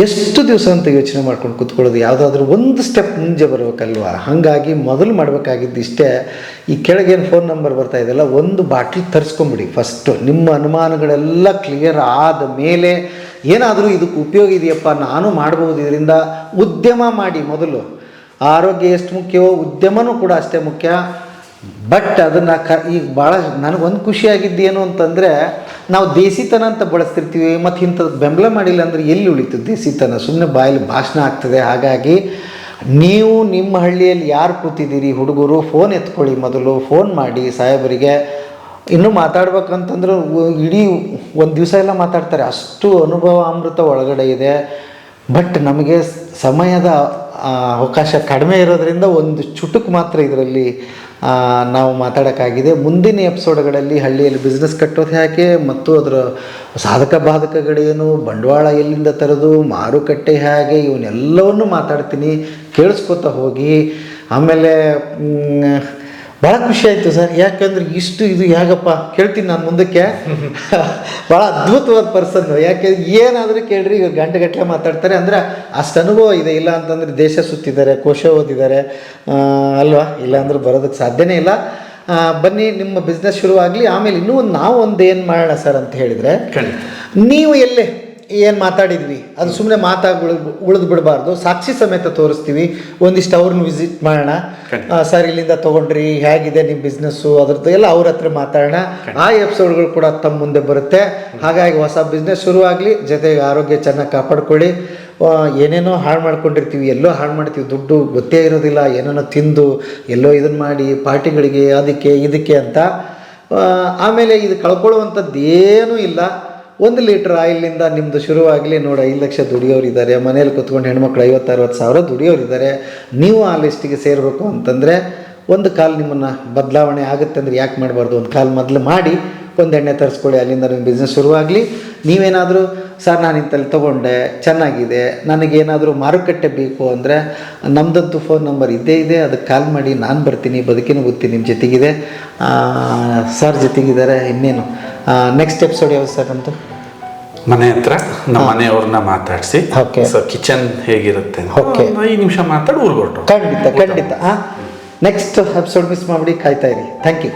ಎಷ್ಟು ದಿವಸ ಅಂತ ಯೋಚನೆ ಮಾಡ್ಕೊಂಡು ಕೂತ್ಕೊಳ್ಳೋದು? ಯಾವುದಾದ್ರೂ ಒಂದು ಸ್ಟೆಪ್ ಮುಂಚೆ ಬರಬೇಕಲ್ವಾ? ಹಾಗಾಗಿ ಮೊದಲು ಮಾಡಬೇಕಾಗಿದ್ದು ಇಷ್ಟೇ, ಈ ಕೆಳಗೇನು ಫೋನ್ ನಂಬರ್ ಬರ್ತಾ ಇದೆಯಲ್ಲ, ಒಂದು ಬಾಟ್ಲಿ ತರಿಸ್ಕೊಂಬಿಡಿ ಫಸ್ಟು ನಿಮ್ಮ ಅನುಮಾನಗಳೆಲ್ಲ ಕ್ಲಿಯರ್ ಆದ ಮೇಲೆ ಏನಾದರೂ ಇದಕ್ಕೆ ಉಪಯೋಗ ಇದೆಯಪ್ಪ? ನಾನು ಮಾಡ್ಬೋದು ಇದರಿಂದ ಉದ್ಯಮ ಮಾಡಿ ಮೊದಲು. ಆರೋಗ್ಯ ಎಷ್ಟು ಮುಖ್ಯವೋ, ಉದ್ಯಮನೂ ಕೂಡ ಅಷ್ಟೇ ಮುಖ್ಯ. ಬಟ್ ಅದನ್ನು ಕ, ಈಗ ಭಾಳ ನನಗೊಂದು ಖುಷಿಯಾಗಿದ್ದೇನು ಅಂತಂದರೆ, ನಾವು ದೇಸಿತನ ಅಂತ ಬಳಸ್ತಿರ್ತೀವಿ, ಮತ್ತು ಇಂಥದ್ದು ಬೆಂಬಲ ಮಾಡಿಲ್ಲ ಅಂದರೆ ಎಲ್ಲಿ ಉಳಿತು ದೇಸಿತನ? ಸುಮ್ಮನೆ ಬಾಯಲ್ಲಿ ಭಾಷಣ ಆಗ್ತದೆ. ಹಾಗಾಗಿ ನೀವು ನಿಮ್ಮ ಹಳ್ಳಿಯಲ್ಲಿ ಯಾರು ಕೂತಿದ್ದೀರಿ ಹುಡುಗರು ಫೋನ್ ಎತ್ಕೊಳ್ಳಿ ಮೊದಲು ಫೋನ್ ಮಾಡಿ ಸಾಹೇಬರಿಗೆ. ಇನ್ನೂ ಮಾತಾಡ್ಬೇಕಂತಂದ್ರೆ ಇಡೀ ಒಂದು ದಿವಸ ಎಲ್ಲ ಮಾತಾಡ್ತಾರೆ. ಅಷ್ಟು ಅನುಭವ ಅಮೃತ ಒಳಗಡೆ ಇದೆ. ಬಟ್ ನಮಗೆ ಸಮಯದ ಅವಕಾಶ ಕಡಿಮೆ ಇರೋದರಿಂದ ಒಂದು ಚುಟುಕು ಮಾತ್ರ ಇದರಲ್ಲಿ ನಾವು ಮಾತಾಡೋಕ್ಕಾಗಿದೆ. ಮುಂದಿನ ಎಪಿಸೋಡ್ಗಳಲ್ಲಿ ಹಳ್ಳಿಯಲ್ಲಿ ಬಿಸ್ನೆಸ್ ಕಟ್ಟೋದು ಹೇಗೆ ಮತ್ತು ಅದರ ಸಾಧಕ ಬಾಧಕಗಳೇನು, ಬಂಡವಾಳ ಎಲ್ಲಿಂದ ತರೋದು, ಮಾರುಕಟ್ಟೆ ಹೇಗೆ ಇವನ್ನೆಲ್ಲವನ್ನು ಮಾತಾಡ್ತೀನಿ. ಕೇಳಿಸ್ಕೊತಾ ಹೋಗಿ. ಆಮೇಲೆ ಭಾಳ ಖುಷಿ ಆಯಿತು ಸರ್. ಯಾಕಂದ್ರೆ ಇಷ್ಟು ಇದು ಹೇಗಪ್ಪ ಕೇಳ್ತೀನಿ ನಾನು ಮುಂದಕ್ಕೆ. ಭಾಳ ಅದ್ಭುತವಾದ ಪರ್ಸನ್ ಯಾಕೆ ಏನಾದರೂ ಕೇಳ್ರಿ ಇವ್ರು ಗಂಟೆಗಟ್ಟಲೆ ಮಾತಾಡ್ತಾರೆ. ಅಂದರೆ ಅಷ್ಟು ಅನುಭವ ಇದೆ. ಇಲ್ಲ ಅಂತಂದರೆ ದೇಶ ಸುತ್ತಿದ್ದಾರೆ ಕೋಶ ಓದಿದ್ದಾರೆ. ಅಲ್ವಾ? ಇಲ್ಲ ಅಂದ್ರೆ ಬರೋದಕ್ಕೆ ಸಾಧ್ಯನೇ ಇಲ್ಲ. ಬನ್ನಿ ನಿಮ್ಮ ಬಿಸ್ನೆಸ್ ಶುರುವಾಗಲಿ. ಆಮೇಲೆ ಇನ್ನೂ ಒಂದು ನಾವು ಒಂದು ಏನು ಮಾಡೋಣ ಸರ್ ಅಂತ ಹೇಳಿದರೆ ನೀವು ಎಲ್ಲೇ ಏನು ಮಾತಾಡಿದ್ವಿ? ಅದು ಸುಮ್ಮನೆ ಮಾತಾಗಿ ಉಳಿದು ಉಳಿದು ಬಿಡಬಾರ್ದು. ಸಾಕ್ಷಿ ಸಮೇತ ತೋರಿಸ್ತೀವಿ. ಒಂದಿಷ್ಟು ಅವ್ರನ್ನ ವಿಸಿಟ್ ಮಾಡೋಣ. ಸರ್ ಇಲ್ಲಿಂದ ತೊಗೊಂಡ್ರಿ ಹೇಗಿದೆ ನಿಮ್ಮ ಬಿಸ್ನೆಸ್ಸು ಅದ್ರದ್ದು ಎಲ್ಲ ಅವ್ರ ಹತ್ರ ಮಾತಾಡೋಣ. ಆ ಎಪಿಸೋಡ್ಗಳು ಕೂಡ ತಮ್ಮ ಮುಂದೆ ಬರುತ್ತೆ. ಹಾಗಾಗಿ ಹೊಸ ಬಿಸ್ನೆಸ್ ಶುರುವಾಗಲಿ ಜೊತೆಗೆ ಆರೋಗ್ಯ ಚೆನ್ನಾಗಿ ಕಾಪಾಡ್ಕೊಳ್ಳಿ. ಏನೇನೋ ಹಾಳು ಮಾಡ್ಕೊಂಡಿರ್ತೀವಿ ಎಲ್ಲೋ ಹಾಳು ಮಾಡ್ತೀವಿ ದುಡ್ಡು ಗೊತ್ತೇ ಇರೋದಿಲ್ಲ ಏನೇನೋ ತಿಂದು ಎಲ್ಲೋ ಇದನ್ನು ಮಾಡಿ ಪಾರ್ಟಿಗಳಿಗೆ ಅದಕ್ಕೆ ಇದಕ್ಕೆ ಅಂತ. ಆಮೇಲೆ ಇದು ಕಳ್ಕೊಳ್ಳುವಂಥದ್ದು ಏನೂ ಇಲ್ಲ. ಒಂದು ಲೀಟ್ರ್ ಆಯಿಲಿಂದ ನಿಮ್ಮದು ಶುರುವಾಗಲಿ ನೋಡಿ, ಐದು ಲಕ್ಷ ದುಡಿಯೋರಿದ್ದಾರೆ. ಮನೇಲಿ ಕೂತ್ಕೊಂಡು ಹೆಣ್ಮಕ್ಳು ಐವತ್ತು ಅರವತ್ತು ಸಾವಿರ ದುಡಿಯೋರಿದ್ದಾರೆ. ನೀವು ಆ ಲಿಸ್ಟಿಗೆ ಸೇರಬೇಕು ಅಂತಂದರೆ ಒಂದು ಕಾಲು ನಿಮ್ಮನ್ನು ಬದಲಾವಣೆ ಆಗುತ್ತೆ ಅಂದರೆ ಯಾಕೆ ಮಾಡಬಾರ್ದು? ಒಂದು ಕಾಲು ಮೊದಲು ಮಾಡಿ, ಒಂದು ಎಣ್ಣೆ ತರಿಸ್ಕೊಳ್ಳಿ, ಅಲ್ಲಿಂದ ನಿಮ್ಮ ಬಿಸ್ನೆಸ್ ಶುರುವಾಗಲಿ. ನೀವೇನಾದರೂ, ಸರ್, ನಾನು ಇಂಥಲ್ಲಿ ತೊಗೊಂಡೆ, ಚೆನ್ನಾಗಿದೆ, ನನಗೇನಾದರೂ ಮಾರುಕಟ್ಟೆ ಬೇಕು ಅಂದರೆ ನಮ್ಮದಂತೂ ಫೋನ್ ನಂಬರ್ ಇದ್ದೇ ಇದೆ, ಅದಕ್ಕೆ ಕಾಲ್ ಮಾಡಿ, ನಾನು ಬರ್ತೀನಿ, ಬದುಕಿನ ಬುತ್ತಿ ನಿಮ್ಮ ಜೊತೆಗಿದೆ. ಸರ್ ಜೊತೆಗಿದ್ದಾರೆ, ಇನ್ನೇನು? ನೆಕ್ಸ್ಟ್ ಎಪಿಸೋಡ್ ಯಾವ್ದು ಸರ್ ಅಂತ ಮನೆ ಹತ್ರ ನಮ್ಮ ಮನೆಯವ್ರನ್ನ ಮಾತಾಡಿಸಿ. ಸೊ ಕಿಚನ್ ಹೇಗಿರುತ್ತೆ. ಒಂದು ಐದು ನಿಮಿಷ ಮಾತಾಡಿ ಊರ್ಗೊಟ್ಟು. ಖಂಡಿತ ಖಂಡಿತ. ಹಾಂ ನೆಕ್ಸ್ಟ್ ಎಪಿಸೋಡ್ ಮಿಸ್ ಮಾಡಿ ಕಾಯ್ತಾ ಇರಿ. Thank you